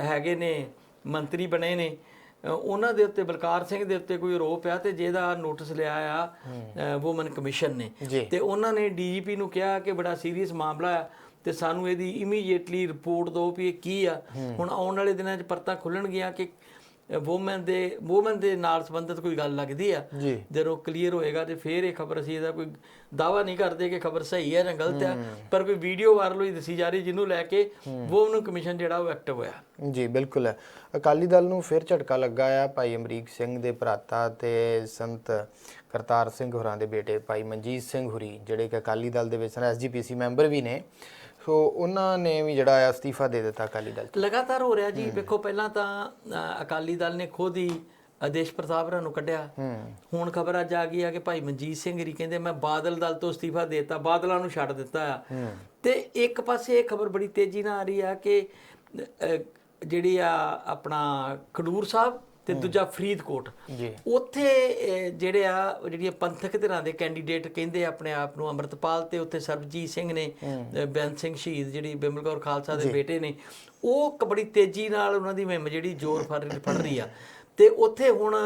ਹੈਗੇ ਨੇ ਮੰਤਰੀ ਬਣੇ ਨੇ ਉਹਨਾਂ ਦੇ ਉੱਤੇ ਬਲਕਾਰ ਸਿੰਘ ਦੇ ਉੱਤੇ ਕੋਈ ਆਰੋਪ ਆ ਤੇ ਜਿਹਦਾ ਨੋਟਿਸ ਲਿਆ ਆ ਵੂਮਨ ਕਮਿਸ਼ਨ ਨੇ। ਤੇ ਉਹਨਾਂ ਨੇ ਡੀਜੀਪੀ ਨੂੰ ਕਿਹਾ ਕਿ ਬੜਾ ਸੀਰੀਅਸ ਮਾਮਲਾ ਆ ਤੇ ਸਾਨੂੰ ਇਹਦੀ ਇਮੀਡੀਏਟਲੀ ਰਿਪੋਰਟ ਦਿਓ ਵੀ ਇਹ ਕੀ ਆ। ਹੁਣ ਆਉਣ ਵਾਲੇ ਦਿਨਾਂ 'ਚ ਪਰਤਾਂ ਖੁੱਲਣਗੀਆਂ ਕਿ ਵੂਮਨ ਦੇ ਵੂਮਨ ਦੇ ਨਾਲ ਸੰਬੰਧਿਤ ਕੋਈ ਗੱਲ ਲੱਗਦੀ ਆ ਜੀ। ਜਦੋਂ ਕਲੀਅਰ ਹੋਏਗਾ ਤੇ ਫੇਰ ਇਹ ਖਬਰ ਅਸੀਂ ਇਹਦਾ ਕੋਈ ਦਾਵਾ ਨਹੀਂ ਕਰਦੇ ਕਿ ਖਬਰ ਸਹੀ ਹੈ ਜਾਂ ਗਲਤ ਹੈ ਪਰ ਕੋਈ ਵੀਡੀਓ ਵਾਇਰਲ ਹੋਈ ਦੱਸੀ ਜਾ ਰਹੀ ਜਿਹਨੂੰ ਲੈ ਕੇ ਵੂਮਨ ਕਮਿਸ਼ਨ ਜਿਹੜਾ ਉਹ ਐਕਟਿਵ ਹੋਇਆ। ਜੀ ਬਿਲਕੁਲ ਹੈ। ਅਕਾਲੀ ਦਲ ਨੂੰ ਫਿਰ ਝਟਕਾ ਲੱਗਾ ਆ ਭਾਈ ਅਮਰੀਕ ਸਿੰਘ ਦੇ ਭਰਾਤਾ ਤੇ ਸੰਤ ਕਰਤਾਰ ਸਿੰਘ ਹੋਰਾਂ ਦੇ ਬੇਟੇ ਭਾਈ ਮਨਜੀਤ ਸਿੰਘ ਹੁਰੀ ਜਿਹੜੇ ਕਿ ਅਕਾਲੀ ਦਲ ਦੇ ਵਿੱਚ ਐਸਜੀਪੀਸੀ ਮੈਂਬਰ ਵੀ ਨੇ। ਸੋ ਉਹਨਾਂ ਨੇ ਵੀ ਜਿਹੜਾ ਆ ਅਸਤੀਫਾ ਦੇ ਦਿੱਤਾ ਅਕਾਲੀ ਦਲ 'ਚ। ਲਗਾਤਾਰ ਹੋ ਰਿਹਾ ਜੀ ਵੇਖੋ ਪਹਿਲਾਂ ਤਾਂ ਅ, ਅਕਾਲੀ ਦਲ ਨੇ ਖੁਦ ਹੀ ਆਦੇਸ਼ ਪ੍ਰਤਾਪ ਰਾਂ ਨੂੰ ਕੱਢਿਆ। ਹੁਣ ਖਬਰ ਅੱਜ ਆ ਗਈ ਆ ਕਿ ਭਾਈ ਮਨਜੀਤ ਸਿੰਘ ਰੀ ਕਹਿੰਦੇ ਮੈਂ ਬਾਦਲ ਦਲ ਤੋਂ ਅਸਤੀਫਾ ਦੇਤਾ ਬਾਦਲਾਂ ਨੂੰ ਛੱਡ ਦਿੱਤਾ ਆ। ਤੇ ਇੱਕ ਪਾਸੇ ਇਹ ਖਬਰ ਬੜੀ ਤੇਜ਼ੀ ਨਾਲ ਆ ਰਹੀ ਆ ਕਿ ਅ, ਜਿਹੜੀ ਆ ਆਪਣਾ ਖਡੂਰ ਸਾਹਿਬ ਤੇ ਦੂਜਾ ਫਰੀਦਕੋਟ। ਜੀ। ਉੱਥੇ ਜਿਹੜੇ ਆ ਜਿਹੜੀਆਂ ਪੰਥਕ ਧਿਰਾਂ ਦੇ ਕੈਂਡੀਡੇਟ ਕਹਿੰਦੇ ਆ ਆਪਣੇ ਆਪ ਨੂੰ ਅੰਮ੍ਰਿਤਪਾਲ ਤੇ ਉੱਥੇ ਸਰਬਜੀਤ ਸਿੰਘ ਨੇ ਬੇਅੰਤ ਸਿੰਘ ਸ਼ਹੀਦ ਜਿਹੜੀ ਬਿਮਲ ਕੌਰ ਖਾਲਸਾ ਦੇ ਬੇਟੇ ਨੇ ਉਹ ਬੜੀ ਤੇਜ਼ੀ ਨਾਲ ਉਹਨਾਂ ਦੀ ਮੁਹਿੰਮ ਜਿਹੜੀ ਜ਼ੋਰ ਫੜ ਰਹੀ- ਫੜ ਰਹੀ ਆ। ਤੇ ਉੱਥੇ ਹੁਣ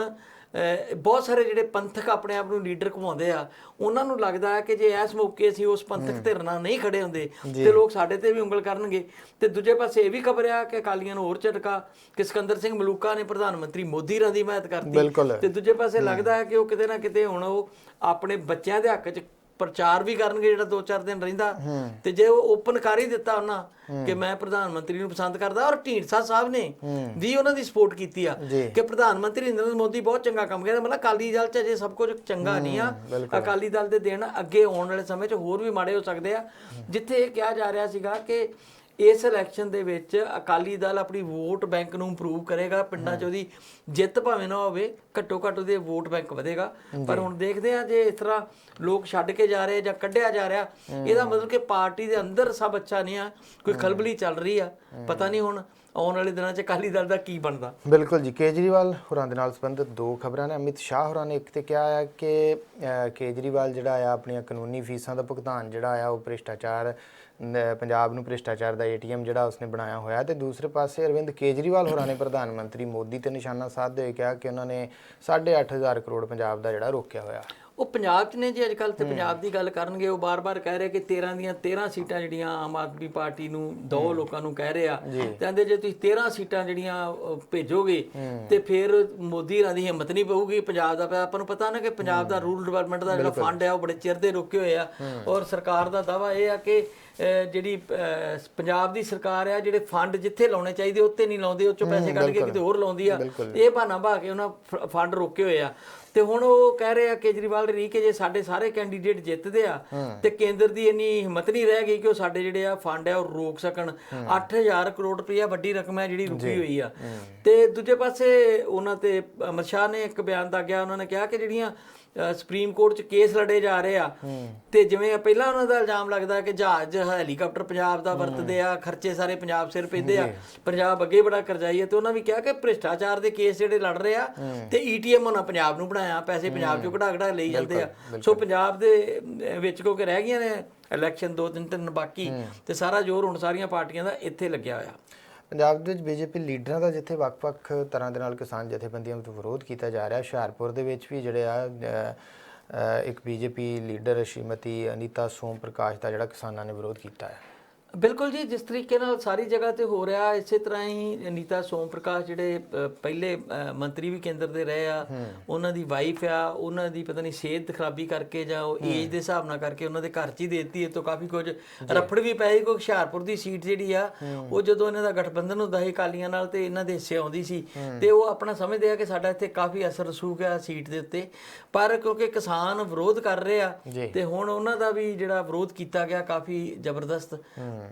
ਬਹੁਤ ਸਾਰੇ ਜਿਹੜੇ ਪੰਥਕ ਆਪਣੇ ਆਪ ਨੂੰ ਲੀਡਰ ਘਵਾਉਂਦੇ ਆ ਉਹਨਾਂ ਨੂੰ ਲੱਗਦਾ ਹੈ ਕਿ ਜੇ ਇਸ ਮੌਕੇ ਅਸੀਂ ਉਸ ਪੰਥਕ ਧਿਰ ਨਾਲ ਨਹੀਂ ਖੜੇ ਹੁੰਦੇ ਤੇ ਲੋਕ ਸਾਡੇ ਤੇ ਵੀ ਉਂਗਲ ਕਰਨਗੇ। ਤੇ ਦੂਜੇ ਪਾਸੇ ਇਹ ਵੀ ਖਬਰ ਆ ਕਿ ਅਕਾਲੀਆਂ ਨੂੰ ਹੋਰ ਝਟਕਾ ਕਿ ਸਿਕੰਦਰ ਸਿੰਘ ਮਲੂਕਾ ਨੇ ਪ੍ਰਧਾਨ ਮੰਤਰੀ ਮੋਦੀ ਰਾਂ ਦੀ ਹਮਾਇਤ ਕਰਤੀ ਤੇ ਦੂਜੇ ਪਾਸੇ ਲੱਗਦਾ ਹੈ ਕਿ ਉਹ ਕਿਤੇ ਨਾ ਕਿਤੇ ਹੁਣ ਉਹ ਆਪਣੇ ਬੱਚਿਆਂ ਦੇ ਹੱਕ 'ਚ ਪ੍ਰਚਾਰ ਵੀ ਕਰਨਗੇ ਜਿਹੜਾ 2-4 ਦਿਨ ਰਹਿੰਦਾ। ਤੇ ਜੇ ਉਹ ਓਪਨ ਕਰ ਹੀ ਦਿੱਤਾ ਉਹਨਾਂ ਕਿ ਮੈਂ ਪ੍ਰਧਾਨ ਮੰਤਰੀ ਨੂੰ ਪਸੰਦ ਕਰਦਾ ਔਰ ਢੀਂਡਸਾ ਸਾਹਿਬ ਨੇ ਵੀ ਉਹਨਾਂ ਦੀ ਸਪੋਰਟ ਕੀਤੀ ਆ। ਕਿ ਪ੍ਰਧਾਨ ਮੰਤਰੀ ਨਰਿੰਦਰ ਮੋਦੀ ਬਹੁਤ ਚੰਗਾ ਕੰਮ ਕਰਦਾ ਮਤਲਬ ਅਕਾਲੀ ਦਲ 'ਚ ਅਜੇ ਸਭ ਕੁਝ ਚੰਗਾ ਨਹੀਂ ਆ। ਅਕਾਲੀ ਦਲ ਦੇ ਦਿਨ ਅੱਗੇ ਆਉਣ ਵਾਲੇ ਸਮੇਂ 'ਚ ਹੋਰ ਵੀ ਮਾੜੇ ਹੋ ਸਕਦੇ ਆ। ਜਿੱਥੇ ਇਹ ਕਿਹਾ ਜਾ ਰਿਹਾ ਸੀਗਾ ਕਿ ਇਸ ਇਲੈਕਸ਼ਨ ਦੇ ਵਿੱਚ ਅਕਾਲੀ ਦਲ ਆਪਣੀ ਵੋਟ ਬੈਂਕ ਨੂੰ ਇੰਪਰੂਵ ਕਰੇਗਾ ਪਿੰਡਾਂ 'ਚ ਉਹਦੀ ਜਿੱਤ ਭਾਵੇਂ ਨਾ ਹੋਵੇ ਘੱਟੋ ਘੱਟ ਉਹਦੇ ਵੋਟ ਬੈਂਕ ਵਧੇਗਾ। ਪਰ ਹੁਣ ਦੇਖਦੇ ਆ ਜੇ ਇਸ ਤਰ੍ਹਾਂ ਲੋਕ ਛੱਡ ਕੇ ਜਾ ਰਹੇ ਜਾਂ ਕੱਢਿਆ ਜਾ ਰਿਹਾ ਇਹਦਾ ਮਤਲਬ ਕਿ ਪਾਰਟੀ ਦੇ ਅੰਦਰ ਸਭ ਅੱਛਾ ਨਹੀਂ ਆ ਕੋਈ ਖਲਬਲੀ ਚੱਲ ਰਹੀ ਆ। ਪਤਾ ਨਹੀਂ ਹੁਣ ਆਉਣ ਵਾਲੇ ਦਿਨਾਂ 'ਚ ਅਕਾਲੀ ਦਲ ਦਾ ਕੀ ਬਣਦਾ। ਬਿਲਕੁਲ ਜੀ ਕੇਜਰੀਵਾਲ ਹੋਰਾਂ ਦੇ ਨਾਲ ਸੰਬੰਧਿਤ ਦੋ ਖਬਰਾਂ ਨੇ। ਅਮਿਤ ਸ਼ਾਹ ਹੋਰਾਂ ਨੇ ਇੱਕ ਤੇ ਕਿਹਾ ਆ ਕਿ ਕੇਜਰੀਵਾਲ ਜਿਹੜਾ ਆ ਆਪਣੀਆਂ ਕਾਨੂੰਨੀ ਫੀਸਾਂ ਦਾ ਭੁਗਤਾਨ ਜਿਹੜਾ ਆ ਉਹ ਭ੍ਰਿਸ਼ਟਾਚਾਰ ਨ- ਪੰਜਾਬ ਨੂੰ ਭ੍ਰਿਸ਼ਟਾਚਾਰ ਦਾ ਏਟੀਐਮ ਜਿਹੜਾ ਉਸਨੇ ਬਣਾਇਆ ਹੋਇਆ ਤੇ ਦੂਸਰੇ ਪਾਸੇ ਅਰਵਿੰਦ ਕੇਜਰੀਵਾਲ ਹੋਰਾਂ ਨੇ ਪ੍ਰਧਾਨ ਮੰਤਰੀ ਮੋਦੀ ਤੇ ਨਿਸ਼ਾਨਾ ਸਾਧਦੇ ਹੋਏ ਕਿਹਾ ਕਿ ਉਹਨਾਂ ਨੇ 8.5000 ਕਰੋੜ ਪੰਜਾਬ ਦਾ ਜਿਹੜਾ ਰੋਕਿਆ ਹੋਇਆ। ਉਹ ਪੰਜਾਬ 'ਚ ਨੇ ਜੀ ਅੱਜ ਕੱਲ ਤੇ ਪੰਜਾਬ ਦੀ ਗੱਲ ਕਰਨਗੇ ਉਹ ਬਾਰ-ਬਾਰ ਕਹਿ ਰਹੇ ਕਿ 13 ਦੀਆਂ 13 ਸੀਟਾਂ ਜਿਹੜੀਆਂ ਆਮ ਆਦਮੀ ਪਾਰਟੀ ਨੂੰ ਦੋ ਲੋਕਾਂ ਨੂੰ ਕਹਿ ਰਹੇ ਆ ਕਹਿੰਦੇ ਜੇ ਤੁਸੀਂ 13 ਸੀਟਾਂ ਜਿਹੜੀਆਂ ਅਹ, ਭੇਜੋਗੇ ਤੇ ਫਿਰ ਮੋਦੀ ਰਾਂ ਦੀ ਹਿੰਮਤ ਨਹੀਂ ਪਊਗੀ ਪੰਜਾਬ ਦਾ ਆਪਾਂ ਨੂੰ ਪਤਾ ਨਾ ਕਿ ਪੰਜਾਬ ਦਾ ਰੂਰਲ ਡਿਵੈਲਪਮੈਂਟ ਦਾ ਜਿਹੜਾ ਫੰਡ ਆ ਉਹ ਬੜੇ ਚਿਰ ਦੇ ਰੁਕੇ ਹੋਏ ਆ ਔਰ ਸਰਕਾਰ ਦਾ ਦਾਵਾ ਇਹ ਆ ਕਿ ਜਿਹੜੀ ਪੰਜਾਬ ਦੀ ਸਰਕਾਰ ਆ ਜਿਹੜੇ ਫੰਡ ਜਿੱਥੇ ਲਾਉਣੇ ਚਾਹੀਦੇ ਉੱਤੇ ਨਹੀਂ ਲਾਉਂਦੇ ਉਹ ਚੋਂ ਪੈਸੇ ਕੱਢ ਕੇ ਕਿਤੇ ਹੋਰ ਲਾਉਂਦੀ ਆ। ਇਹ ਬਹਾਨਾ ਬਹਾ ਕੇ ਉਹਨਾਂ ਫੰਡ ਰੋਕੇ ਹੋਏ ਆ। ਤੇ ਹੁਣ ਉਹ ਕਹਿ ਰਹੇ ਆ ਕੇਜਰੀਵਾਲ ਰੀ ਕਿ ਜੇ ਸਾਡੇ ਸਾਰੇ ਕੈਂਡੀਡੇਟ ਜਿੱਤਦੇ ਆ ਤੇ ਕੇਂਦਰ ਦੀ ਇੰਨੀ ਹਿੰਮਤ ਨਹੀਂ ਰਹਿ ਗਈ ਕਿ ਉਹ ਸਾਡੇ ਜਿਹੜੇ ਆ ਫੰਡ ਆ ਉਹ ਰੋਕ ਸਕਣ। 8000 ਕਰੋੜ ਰੁਪਈਆ ਵੱਡੀ ਰਕਮ ਹੈ ਜਿਹੜੀ ਰੁਕੀ ਹੋਈ ਆ। ਤੇ ਦੂਜੇ ਪਾਸੇ ਉਹਨਾਂ ਤੇ ਅਮਿਤ ਸ਼ਾਹ ਨੇ ਇੱਕ ਬਿਆਨ ਦਾ ਗਿਆ ਉਹਨਾਂ ਨੇ ਕਿਹਾ ਕਿ ਜਿਹੜੀਆਂ ਸੁਪਰੀਮ ਕੋਰਟ 'ਚ ਕੇਸ ਲੜੇ ਜਾ ਰਹੇ ਆ। ਤੇ ਜਿਵੇਂ ਪਹਿਲਾਂ ਉਹਨਾਂ ਦਾ ਇਲਜ਼ਾਮ ਲੱਗਦਾ ਕਿ ਜਹਾਜ਼ ਹੈਲੀਕਾਪਟਰ ਪੰਜਾਬ ਦਾ ਵਰਤਦੇ ਆ ਖਰਚੇ ਸਾਰੇ ਪੰਜਾਬ ਸਿਰ ਪੈਂਦੇ ਆ ਪੰਜਾਬ ਅੱਗੇ ਬੜਾ ਕਰਜ਼ਾਈ ਹੈ ਤੇ ਉਹਨਾਂ ਵੀ ਕਿਹਾ ਕਿ ਭ੍ਰਿਸ਼ਟਾਚਾਰ ਦੇ ਕੇਸ ਜਿਹੜੇ ਲੜ ਰਹੇ ਆ ਤੇ ਈਟੀਐਮ ਉਹਨਾਂ ਪੰਜਾਬ ਨੂੰ ਬਣਾਇਆ ਪੈਸੇ ਪੰਜਾਬ ਚੋਂ ਕਢਾ ਕਢਾ ਲਈ ਜਾਂਦੇ ਆ। ਸੋ ਪੰਜਾਬ ਦੇ ਵਿੱਚ ਕਿਉਂਕਿ ਰਹਿ ਗਈਆਂ ਨੇ ਇਲੈਕਸ਼ਨ ਦੋ ਤਿੰਨ ਤਿੰਨ ਬਾਕੀ ਤੇ ਸਾਰਾ ਜ਼ੋਰ ਹੁਣ ਸਾਰੀਆਂ ਪਾਰਟੀਆਂ ਦਾ ਇੱਥੇ ਲੱਗਿਆ ਹੋਇਆ। ਪੰਜਾਬ ਦੇ ਵਿੱਚ ਬੀਜੇਪੀ ਲੀਡਰਾਂ ਦਾ ਜਿੱਥੇ ਵੱਖ-ਵੱਖ ਤਰ੍ਹਾਂ ਦੇ ਨਾਲ ਕਿਸਾਨ ਜਥੇਬੰਦੀਆਂ ਵੱਲੋਂ ਵਿਰੋਧ ਕੀਤਾ ਜਾ ਰਿਹਾ ਹੁਸ਼ਿਆਰਪੁਰ ਦੇ ਵਿੱਚ ਵੀ ਜਿਹੜੇ ਆ ਅ, ਅ, ਇੱਕ ਬੀਜੇਪੀ ਲੀਡਰ ਸ਼੍ਰੀਮਤੀ ਅਨੀਤਾ ਸੋਮ ਪ੍ਰਕਾਸ਼ ਦਾ ਜਿਹੜਾ ਕਿਸਾਨਾਂ ਨੇ ਵਿਰੋਧ ਕੀਤਾ ਹੈ। ਬਿਲਕੁਲ ਜੀ ਜਿਸ ਤਰੀਕੇ ਨਾਲ ਸਾਰੀ ਜਗ੍ਹਾ ਤੇ ਹੋ ਰਿਹਾ ਇਸੇ ਤਰ੍ਹਾਂ ਹੀ ਨੀਤਾ ਸੋਮ ਪ੍ਰਕਾਸ਼ ਜਿਹੜੇ ਪਹਿਲੇ ਮੰਤਰੀ ਵੀ ਕੇਂਦਰ ਦੇ ਰਹੇ ਆ ਉਹਨਾਂ ਦੀ ਵਾਈਫ ਆ ਉਹਨਾਂ ਦੀ ਪਤਾ ਨਹੀਂ ਸਿਹਤ ਖਰਾਬੀ ਕਰਕੇ ਜਾਂ ਉਹ ਏਜ ਦੇ ਹਿਸਾਬ ਨਾਲ ਕਰਕੇ ਉਹਨਾਂ ਦੇ ਘਰ 'ਚ ਹੀ ਦੇਤੀ ਇਹ ਤੋਂ ਕਾਫੀ ਕੁਝ ਰਫੜ ਵੀ ਪਈ ਕੋਈ ਹੁਸ਼ਿਆਰਪੁਰ ਦੀ ਸੀਟ ਜਿਹੜੀ ਆ ਉਹ ਜਦੋਂ ਇਹਨਾਂ ਦਾ ਗਠਬੰਧਨ ਹੁੰਦਾ ਸੀ ਅਕਾਲੀਆਂ ਨਾਲ ਤੇ ਇਹਨਾਂ ਦੇ ਹਿੱਸੇ ਆਉਂਦੀ ਸੀ ਤੇ ਉਹ ਆਪਣਾ ਸਮਝਦੇ ਆ ਕਿ ਸਾਡਾ ਇੱਥੇ ਕਾਫੀ ਅਸਰ ਰਸੂਖ ਆ ਸੀਟ ਦੇ ਉੱਤੇ ਪਰ ਕਿਉਂਕਿ ਕਿਸਾਨ ਵਿਰੋਧ ਕਰ ਰਹੇ ਆ। ਤੇ ਹੁਣ ਉਹਨਾਂ ਦਾ ਵੀ ਜਿਹੜਾ ਵਿਰੋਧ ਕੀਤਾ ਗਿਆ ਕਾਫੀ ਜ਼ਬਰਦਸਤ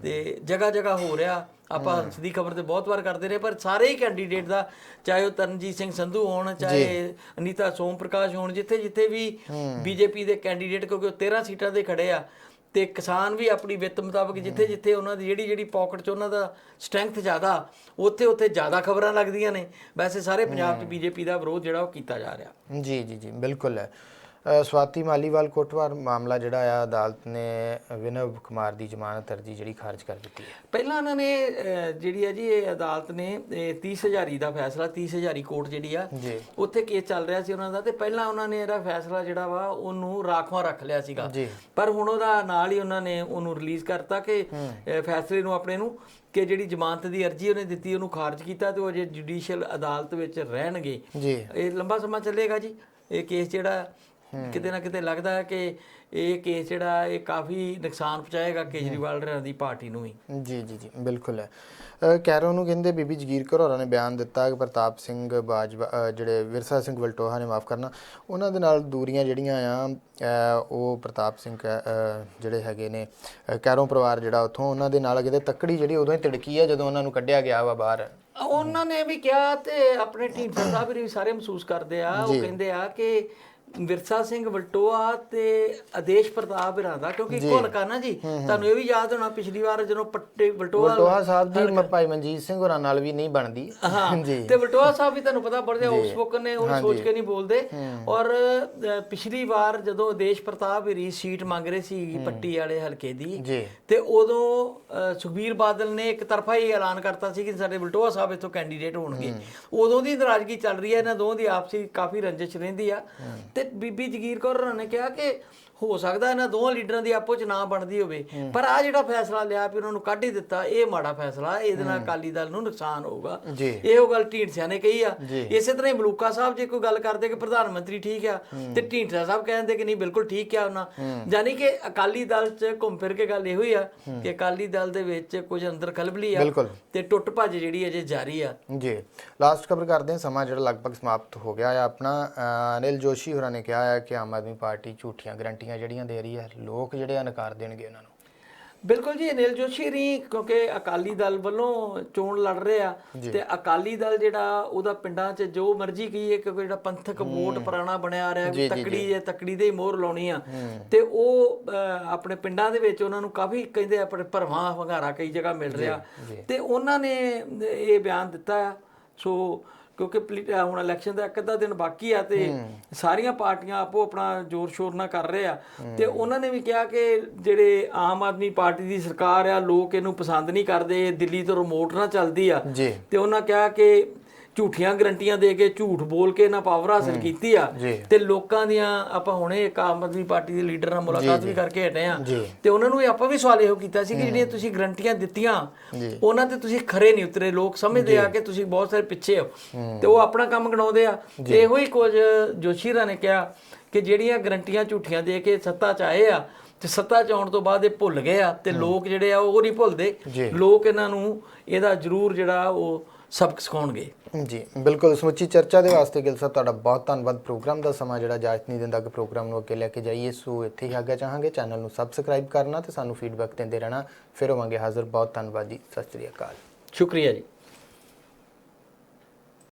ਤੇ ਜਗ੍ਹਾ ਜਗ੍ਹਾ ਹੋ ਰਿਹਾ। ਆਪਾਂ ਹੰਸ ਦੀ ਖਬਰ ਤੇ ਬਹੁਤ ਵਾਰ ਕਰਦੇ ਰਹੇ ਪਰ ਸਾਰੇ ਹੀ ਕੈਂਡੀਡੇਟ ਦਾ ਚਾਹੇ ਉਹ ਤਰਨਜੀਤ ਸਿੰਘ ਸੰਧੂ ਹੋਣ ਚਾਹੇ ਅਨੀਤਾ ਸੋਮ ਪ੍ਰਕਾਸ਼ ਹੋਣ ਜਿੱਥੇ ਜਿੱਥੇ ਵੀ ਬੀਜੇਪੀ ਦੇ ਕੈਂਡੀਡੇਟ ਕਿਉਂਕਿ ਉਹ 13 ਸੀਟਾਂ ਦੇ ਖੜੇ ਆ ਤੇ ਕਿਸਾਨ ਵੀ ਆਪਣੀ ਵਿੱਤ ਮੁਤਾਬਕ ਜਿੱਥੇ ਜਿੱਥੇ ਉਹਨਾਂ ਦੀ ਜਿਹੜੀ ਜਿਹੜੀ ਪਾਕਟ 'ਚ ਉਹਨਾਂ ਦਾ ਸਟਰੈਂਥ ਜ਼ਿਆਦਾ ਉੱਥੇ ਉੱਥੇ ਜ਼ਿਆਦਾ ਖਬਰਾਂ ਲੱਗਦੀਆਂ ਨੇ। ਵੈਸੇ ਸਾਰੇ ਪੰਜਾਬ 'ਚ ਬੀਜੇਪੀ ਦਾ ਵਿਰੋਧ ਜਿਹੜਾ ਉਹ ਕੀਤਾ ਜਾ ਰਿਹਾ। ਜੀ ਜੀ ਜੀ ਬਿਲਕੁਲ। ਹੈ ਸਵਾਤੀ ਮਾਲੀਵਾਲ ਕੋਟਵਾਰ ਮਾਮਲਾ ਜਿਹੜਾ ਆ ਅਦਾਲਤ ਨੇ ਵਿਨਵ ਕੁਮਾਰ ਦੀ ਜ਼ਮਾਨਤ ਅਰਜੀ ਜਿਹੜੀ ਖਾਰਜ ਕਰ ਦਿੱਤੀ ਹੈ। ਪਹਿਲਾਂ ਉਹਨਾਂ ਨੇ ਜਿਹੜੀ ਹੈ ਜੀ ਇਹ ਅਦਾਲਤ ਨੇ ਇਹ 30000 ਦਾ ਫੈਸਲਾ 30000 ਕੋਰਟ ਜਿਹੜੀ ਆ ਜੀ। ਉੱਥੇ ਕੇਸ ਚੱਲ ਰਿਹਾ ਸੀ ਉਹਨਾਂ ਦਾ ਤੇ ਪਹਿਲਾਂ ਉਹਨਾਂ ਨੇ ਇਹਦਾ ਫੈਸਲਾ ਜਿਹੜਾ ਵਾ ਉਹਨੂੰ ਰਾਖਵਾਂ ਰੱਖ ਲਿਆ ਸੀਗਾ। ਜੀ। ਪਰ ਹੁਣ ਉਹਦਾ ਨਾਲ ਹੀ ਉਹਨਾਂ ਨੇ ਉਹਨੂੰ ਰਿਲੀਜ਼ ਕਰਤਾ ਕਿ ਫੈਸਲੇ ਨੂੰ ਆਪਣੇ ਨੂੰ ਕਿ ਜਿਹੜੀ ਜ਼ਮਾਨਤ ਦੀ ਅਰਜੀ ਉਹਨੇ ਦਿੱਤੀ ਉਹਨੂੰ ਖਾਰਜ ਕੀਤਾ ਤੇ ਉਹ ਅਜੇ ਜੁਡੀਸ਼ੀਅਲ ਅਦਾਲਤ ਵਿੱਚ ਰਹਿਣਗੇ। ਜੀ। ਇਹ ਲੰਬਾ ਸਮਾਂ ਚੱਲੇਗਾ ਜੀ। ਇਹ ਕੇਸ ਜਿਹੜਾ ਕਿਤੇ ਨਾ ਕਿਤੇ ਲੱਗਦਾ ਹੈ ਕਿ ਇਹ ਕੇਸ ਜਿਹੜਾ ਇਹ ਕਾਫੀ ਨੁਕਸਾਨ ਪਹੁੰਚਾਏਗਾ ਕੇਜਰੀਵਾਲ ਦੀ ਪਾਰਟੀ ਨੂੰ ਵੀ। ਜੀ ਜੀ ਜੀ ਬਿਲਕੁਲ ਹੈ। ਕੈਰੋ ਨੂੰ ਕਹਿੰਦੇ ਬੀਬੀ ਜਗੀਰ ਕੌਰ ਹੋਰਾਂ ਨੇ ਬਿਆਨ ਦਿੱਤਾ ਕਿ ਪ੍ਰਤਾਪ ਸਿੰਘ ਬਾਜਵਾ ਜਿਹੜੇ ਵਿਰਸਾ ਸਿੰਘ ਵਲਟੋਹਾ ਨੇ ਮਾਫ ਕਰਨਾ ਉਹਨਾਂ ਦੇ ਨਾਲ ਦੂਰੀਆਂ ਜਿਹੜੀਆਂ ਆ ਉਹ ਪ੍ਰਤਾਪ ਸਿੰਘ ਜਿਹੜੇ ਹੈਗੇ ਨੇ ਕੈਰੋ ਪਰਿਵਾਰ ਜਿਹੜਾ ਉੱਥੋਂ ਉਹਨਾਂ ਦੇ ਨਾਲ ਕਿਤੇ ਤੱਕੜੀ ਜਿਹੜੀ ਉਦੋਂ ਹੀ ਤਿੜਕੀ ਹੈ ਜਦੋਂ ਉਹਨਾਂ ਨੂੰ ਕੱਢਿਆ ਗਿਆ ਵਾ ਬਾਹਰ। ਉਹਨਾਂ ਨੇ ਵੀ ਕਿਹਾ ਤੇ ਆਪਣੇ ਢੀਂਡਸਾ ਸਾਹਿਬ ਵੀ ਸਾਰੇ ਮਹਿਸੂਸ ਕਰਦੇ ਆ ਉਹ ਕਹਿੰਦੇ ਆ ਕਿ ਵਿਰਸਾ ਸਿੰਘ ਵਲਟੋਆ ਤੇ ਆਦੇਸ਼ ਪ੍ਰਤਾਪ ਹਰਾਂ ਦਾ ਕਿਉਂਕਿ ਇੱਕੋ ਹਲਕਾ ਨਾ ਜੀ। ਤੁਹਾਨੂੰ ਇਹ ਵੀ ਯਾਦ ਹੋਣਾ ਪਿਛਲੀ ਵਾਰ ਜਦੋਂ ਪੱਟੇ ਵਲਟੋਆ ਵਲਟੋਹਾ ਸਾਹਿਬ ਦੀ ਭਾਈ ਮਨਜੀਤ ਸਿੰਘ ਹੋਰਾਂ ਨਾਲ ਵੀ ਨਹੀਂ ਬਣਦੀ। *laughs* ਜੀ। ਤੇ ਵਲਟੋਆ ਸਾਹਿਬ ਵੀ ਤੁਹਾਨੂੰ ਪਤਾ ਬੜੇ ਆਊਟਸਪੋਕਨ ਨੇ ਉਹ ਸੋਚ ਕੇ ਨਹੀਂ ਬੋਲਦੇ। ਔਰ ਪਿਛਲੀ ਵਾਰ ਜਦੋਂ ਆਦੇਸ਼ ਪ੍ਰਤਾਪ ਹਰੀ ਸੀਟ ਮੰਗ ਰਹੇ ਸੀ ਪੱਟੀ ਵਾਲੇ ਹਲਕੇ ਦੀ ਤੇ ਉਦੋਂ ਸੁਖਬੀਰ ਬਾਦਲ ਨੇ ਇੱਕ ਤਰਫਾ ਹੀ ਐਲਾਨ ਕਰਤਾ ਸੀ ਕਿ ਸਾਡੇ ਬਲਟੋਆ ਸਾਹਿਬ ਇੱਥੋਂ ਕੈਂਡੀਡੇਟ ਹੋਣਗੇ। ਉਦੋਂ ਦੀ ਨਾਰਾਜ਼ਗੀ ਚੱਲ ਰਹੀ ਹੈ ਇਹਨਾਂ ਦੋਵਾਂ ਦੀ ਆਪਸੀ ਕਾਫੀ ਰੰਜਿਸ਼ ਰਹਿੰਦੀ ਆ। ਤੇ ਬੀਬੀ ਜਗੀਰ ਕੌਰ ਹੋਰਾਂ ਨੇ ਕਿਹਾ ਕਿ ਹੋ ਸਕਦਾ ਇਹਨਾਂ ਦੋਵਾਂ ਲੀਡਰਾਂ ਦੀ ਆਪੋ ਚ ਨਾ ਬਣਦੀ ਹੋਵੇ। ਪਰ ਆ ਜਿਹੜਾ ਫੈਸਲਾ ਲਿਆ ਵੀ ਉਹਨਾਂ ਨੂੰ ਕੱਢ ਹੀ ਦਿੱਤਾ ਇਹ ਮਾੜਾ ਫੈਸਲਾ ਇਹਦੇ ਨਾਲ ਅਕਾਲੀ ਦਲ ਨੂੰ ਨੁਕਸਾਨ ਹੋਊਗਾ। ਇਹੋ ਗੱਲ ਢੀਂਡਸਿਆਂ ਨੇ ਕਹੀ ਆ। ਇਸੇ ਤਰ੍ਹਾਂ ਹੀ ਮਲੂਕਾ ਸਾਹਿਬ ਜੇ ਕੋਈ ਗੱਲ ਕਰਦੇ ਕਿ ਪ੍ਰਧਾਨ ਮੰਤਰੀ ਠੀਕ ਆ ਤੇ ਢੀਂਡਸਾ ਸਾਹਿਬ ਕਹਿੰਦੇ ਕਿ ਨਹੀਂ ਬਿਲਕੁਲ ਠੀਕ ਆ ਉਹਨਾਂ। ਯਾਨੀ ਕਿ ਅਕਾਲੀ ਦਲ 'ਚ ਘੁੰਮ ਫਿਰ ਕੇ ਗੱਲ ਇਹੋ ਹੀ ਆ ਕਿ ਅਕਾਲੀ ਦਲ ਦੇ ਵਿੱਚ ਕੁਝ ਅੰਦਰ ਖਲਬਲੀ ਆ ਤੇ ਟੁੱਟ ਭੱਜ ਜਿਹੜੀ ਅਜੇ ਜਾਰੀ ਆ। ਜੀ। ਲਾਸਟ ਖਬਰ ਕਰਦੇ ਹਾਂ। ਸਮਾਂ ਜਿਹੜਾ ਲਗਭਗ ਸਮਾਪਤ ਹੋ ਗਿਆ ਹੈ ਆਪਣਾ ਅਨਿਲ ਜੋਸ਼ੀ ਹੋਰਾਂ ਨੇ ਕਿਹਾ ਹੈ ਕਿ ਆਮ ਆਦਮੀ ਪਾਰਟੀ ਝੂਠੀਆਂ ਗਰੰਟੀਆਂ ਜਿਹੜੀਆਂ ਦੇ ਰਹੀ ਹੈ ਲੋਕ ਜਿਹੜੇ ਆ ਨਕਾਰ ਦੇਣਗੇ ਉਹਨਾਂ ਨੂੰ। ਬਿਲਕੁਲ ਜੀ ਅਨਿਲ ਜੋਸ਼ੀ ਰੀ ਕਿਉਂਕਿ ਅਕਾਲੀ ਦਲ ਵੱਲੋਂ ਚੋਣ ਲੜ ਰਹੇ ਆ ਤੇ ਅਕਾਲੀ ਦਲ ਜਿਹੜਾ ਉਹਦਾ ਪਿੰਡਾਂ 'ਚ ਜੋ ਮਰਜ਼ੀ ਕਹੀਏ ਕਿਉਂਕਿ ਜਿਹੜਾ ਪੰਥਕ ਵੋਟ ਪੁਰਾਣਾ ਬਣਿਆ ਆ ਰਿਹਾ ਤਕੜੀ ਹੈ ਤਕੜੀ ਦੇ ਮੋਹਰ ਲਾਉਣੀ ਆ। ਤੇ ਉਹ ਆਪਣੇ ਪਿੰਡਾਂ ਦੇ ਵਿੱਚ ਉਹਨਾਂ ਨੂੰ ਕਾਫੀ ਕਹਿੰਦੇ ਆਪਣੇ ਭਰਵਾਂ ਹੰਗਾਰਾ ਕਈ ਜਗ੍ਹਾ ਮਿਲ ਰਿਹਾ। ਤੇ ਉਹਨਾਂ ਨੇ ਇਹ ਬਿਆਨ ਦਿੱਤਾ ਆ। ਸੋ ਕਿਉਂਕਿ ਪੋਲੀ- ਅਹ ਹੁਣ ਇਲੈਕਸ਼ਨ ਦਾ ਇੱਕ ਅੱਧਾ ਦਿਨ ਬਾਕੀ ਆ ਤੇ ਸਾਰੀਆਂ ਪਾਰਟੀਆਂ ਆਪੋ ਆਪਣਾ ਜ਼ੋਰ ਸ਼ੋਰ ਨਾਲ ਕਰ ਰਹੇ ਆ। ਤੇ ਉਹਨਾਂ ਨੇ ਵੀ ਕਿਹਾ ਕਿ ਜਿਹੜੇ ਆਮ ਆਦਮੀ ਪਾਰਟੀ ਦੀ ਸਰਕਾਰ ਆ ਲੋਕ ਇਹਨੂੰ ਪਸੰਦ ਨਹੀਂ ਕਰਦੇ ਦਿੱਲੀ ਤੋਂ ਰਿਮੋਟ ਨਾਲ ਚੱਲਦੀ ਆ। ਜੀ। ਤੇ ਉਹਨਾਂ ਕਿਹਾ ਕਿ ਝੂਠੀਆਂ ਗਰੰਟੀਆਂ ਦੇ ਕੇ ਝੂਠ ਬੋਲ ਕੇ ਇਹਨਾਂ ਪਾਵਰ ਹਾਸਲ ਕੀਤੀ ਆ। ਤੇ ਲੋਕਾਂ ਦੀਆਂ ਆਪਾਂ ਹੁਣੇ ਇੱਕ ਆਮ ਆਦਮੀ ਪਾਰਟੀ ਦੇ ਲੀਡਰ ਨਾਲ ਮੁਲਾਕਾਤ ਵੀ ਕਰਕੇ ਹਟੇ ਆ। ਤੇ ਉਹਨਾਂ ਨੂੰ ਆਪਾਂ ਵੀ ਸਵਾਲ ਇਹੋ ਕੀਤਾ ਸੀ ਕਿ ਜਿਹੜੀਆਂ ਤੁਸੀਂ ਗਰੰਟੀਆਂ ਦਿੱਤੀਆਂ। ਉਹਨਾਂ ਤੇ ਤੁਸੀਂ ਖਰੇ ਨਹੀਂ ਉਤਰੇ। ਲੋਕ ਸਮਝਦੇ ਆ ਕਿ ਤੁਸੀਂ ਬਹੁਤ ਸਾਰੇ ਪਿੱਛੇ ਹੋ। ਤੇ ਉਹ ਆਪਣਾ ਕੰਮ ਗਣਾਉਂਦੇ ਆ। ਤੇ ਇਹੋ ਹੀ ਕੁਝ ਜੋਸ਼ੀਰਾ ਨੇ ਕਿਹਾ ਕਿ ਜਿਹੜੀਆਂ ਗਰੰਟੀਆਂ ਝੂਠੀਆਂ ਦੇ ਕੇ ਸੱਤਾ ਚ ਆਏ ਆ ਤੇ ਸੱਤਾ ਚ ਆਉਣ ਤੋਂ ਬਾਅਦ ਇਹ ਭੁੱਲ ਗਏ ਆ ਤੇ ਲੋਕ ਜਿਹੜੇ ਆ ਉਹ ਨਹੀਂ ਭੁੱਲਦੇ। ਲੋਕ ਇਹਨਾਂ ਨੂੰ ਇਹਦਾ ਜ਼ਰੂਰ ਜਿਹੜਾ ਉਹ ਸਬਕ ਸਿਖਾਉਣਗੇ। ਜੀ ਬਿਲਕੁਲ ਸਮੁੱਚੀ ਚਰਚਾ ਦੇ ਵਾਸਤੇ ਗਿਲ ਸਾਹਿਬ ਤੁਹਾਡਾ ਬਹੁਤ ਧੰਨਵਾਦ। ਪ੍ਰੋਗਰਾਮ ਦਾ ਸਮਾਂ ਜਿਹੜਾ ਇਜਾਜ਼ਤ ਨਹੀਂ ਦਿੰਦਾ ਕਿ ਪ੍ਰੋਗਰਾਮ ਨੂੰ ਅੱਗੇ ਲੈ ਕੇ ਜਾਈਏ ਸੋ ਇੱਥੇ ਹੀ ਆਗਿਆ ਚਾਹਾਂਗੇ। ਚੈਨਲ ਨੂੰ ਸਬਸਕ੍ਰਾਈਬ ਕਰਨਾ ਤੇ ਸਾਨੂੰ ਫੀਡਬੈਕ ਦਿੰਦੇ ਰਹਿਣਾ। ਫਿਰ ਹੋਵਾਂਗੇ ਹਾਜ਼ਰ। ਬਹੁਤ ਧੰਨਵਾਦ ਜੀ। ਸਤਿ ਸ਼੍ਰੀ ਅਕਾਲ। ਸ਼ੁਕਰੀਆ ਜੀ।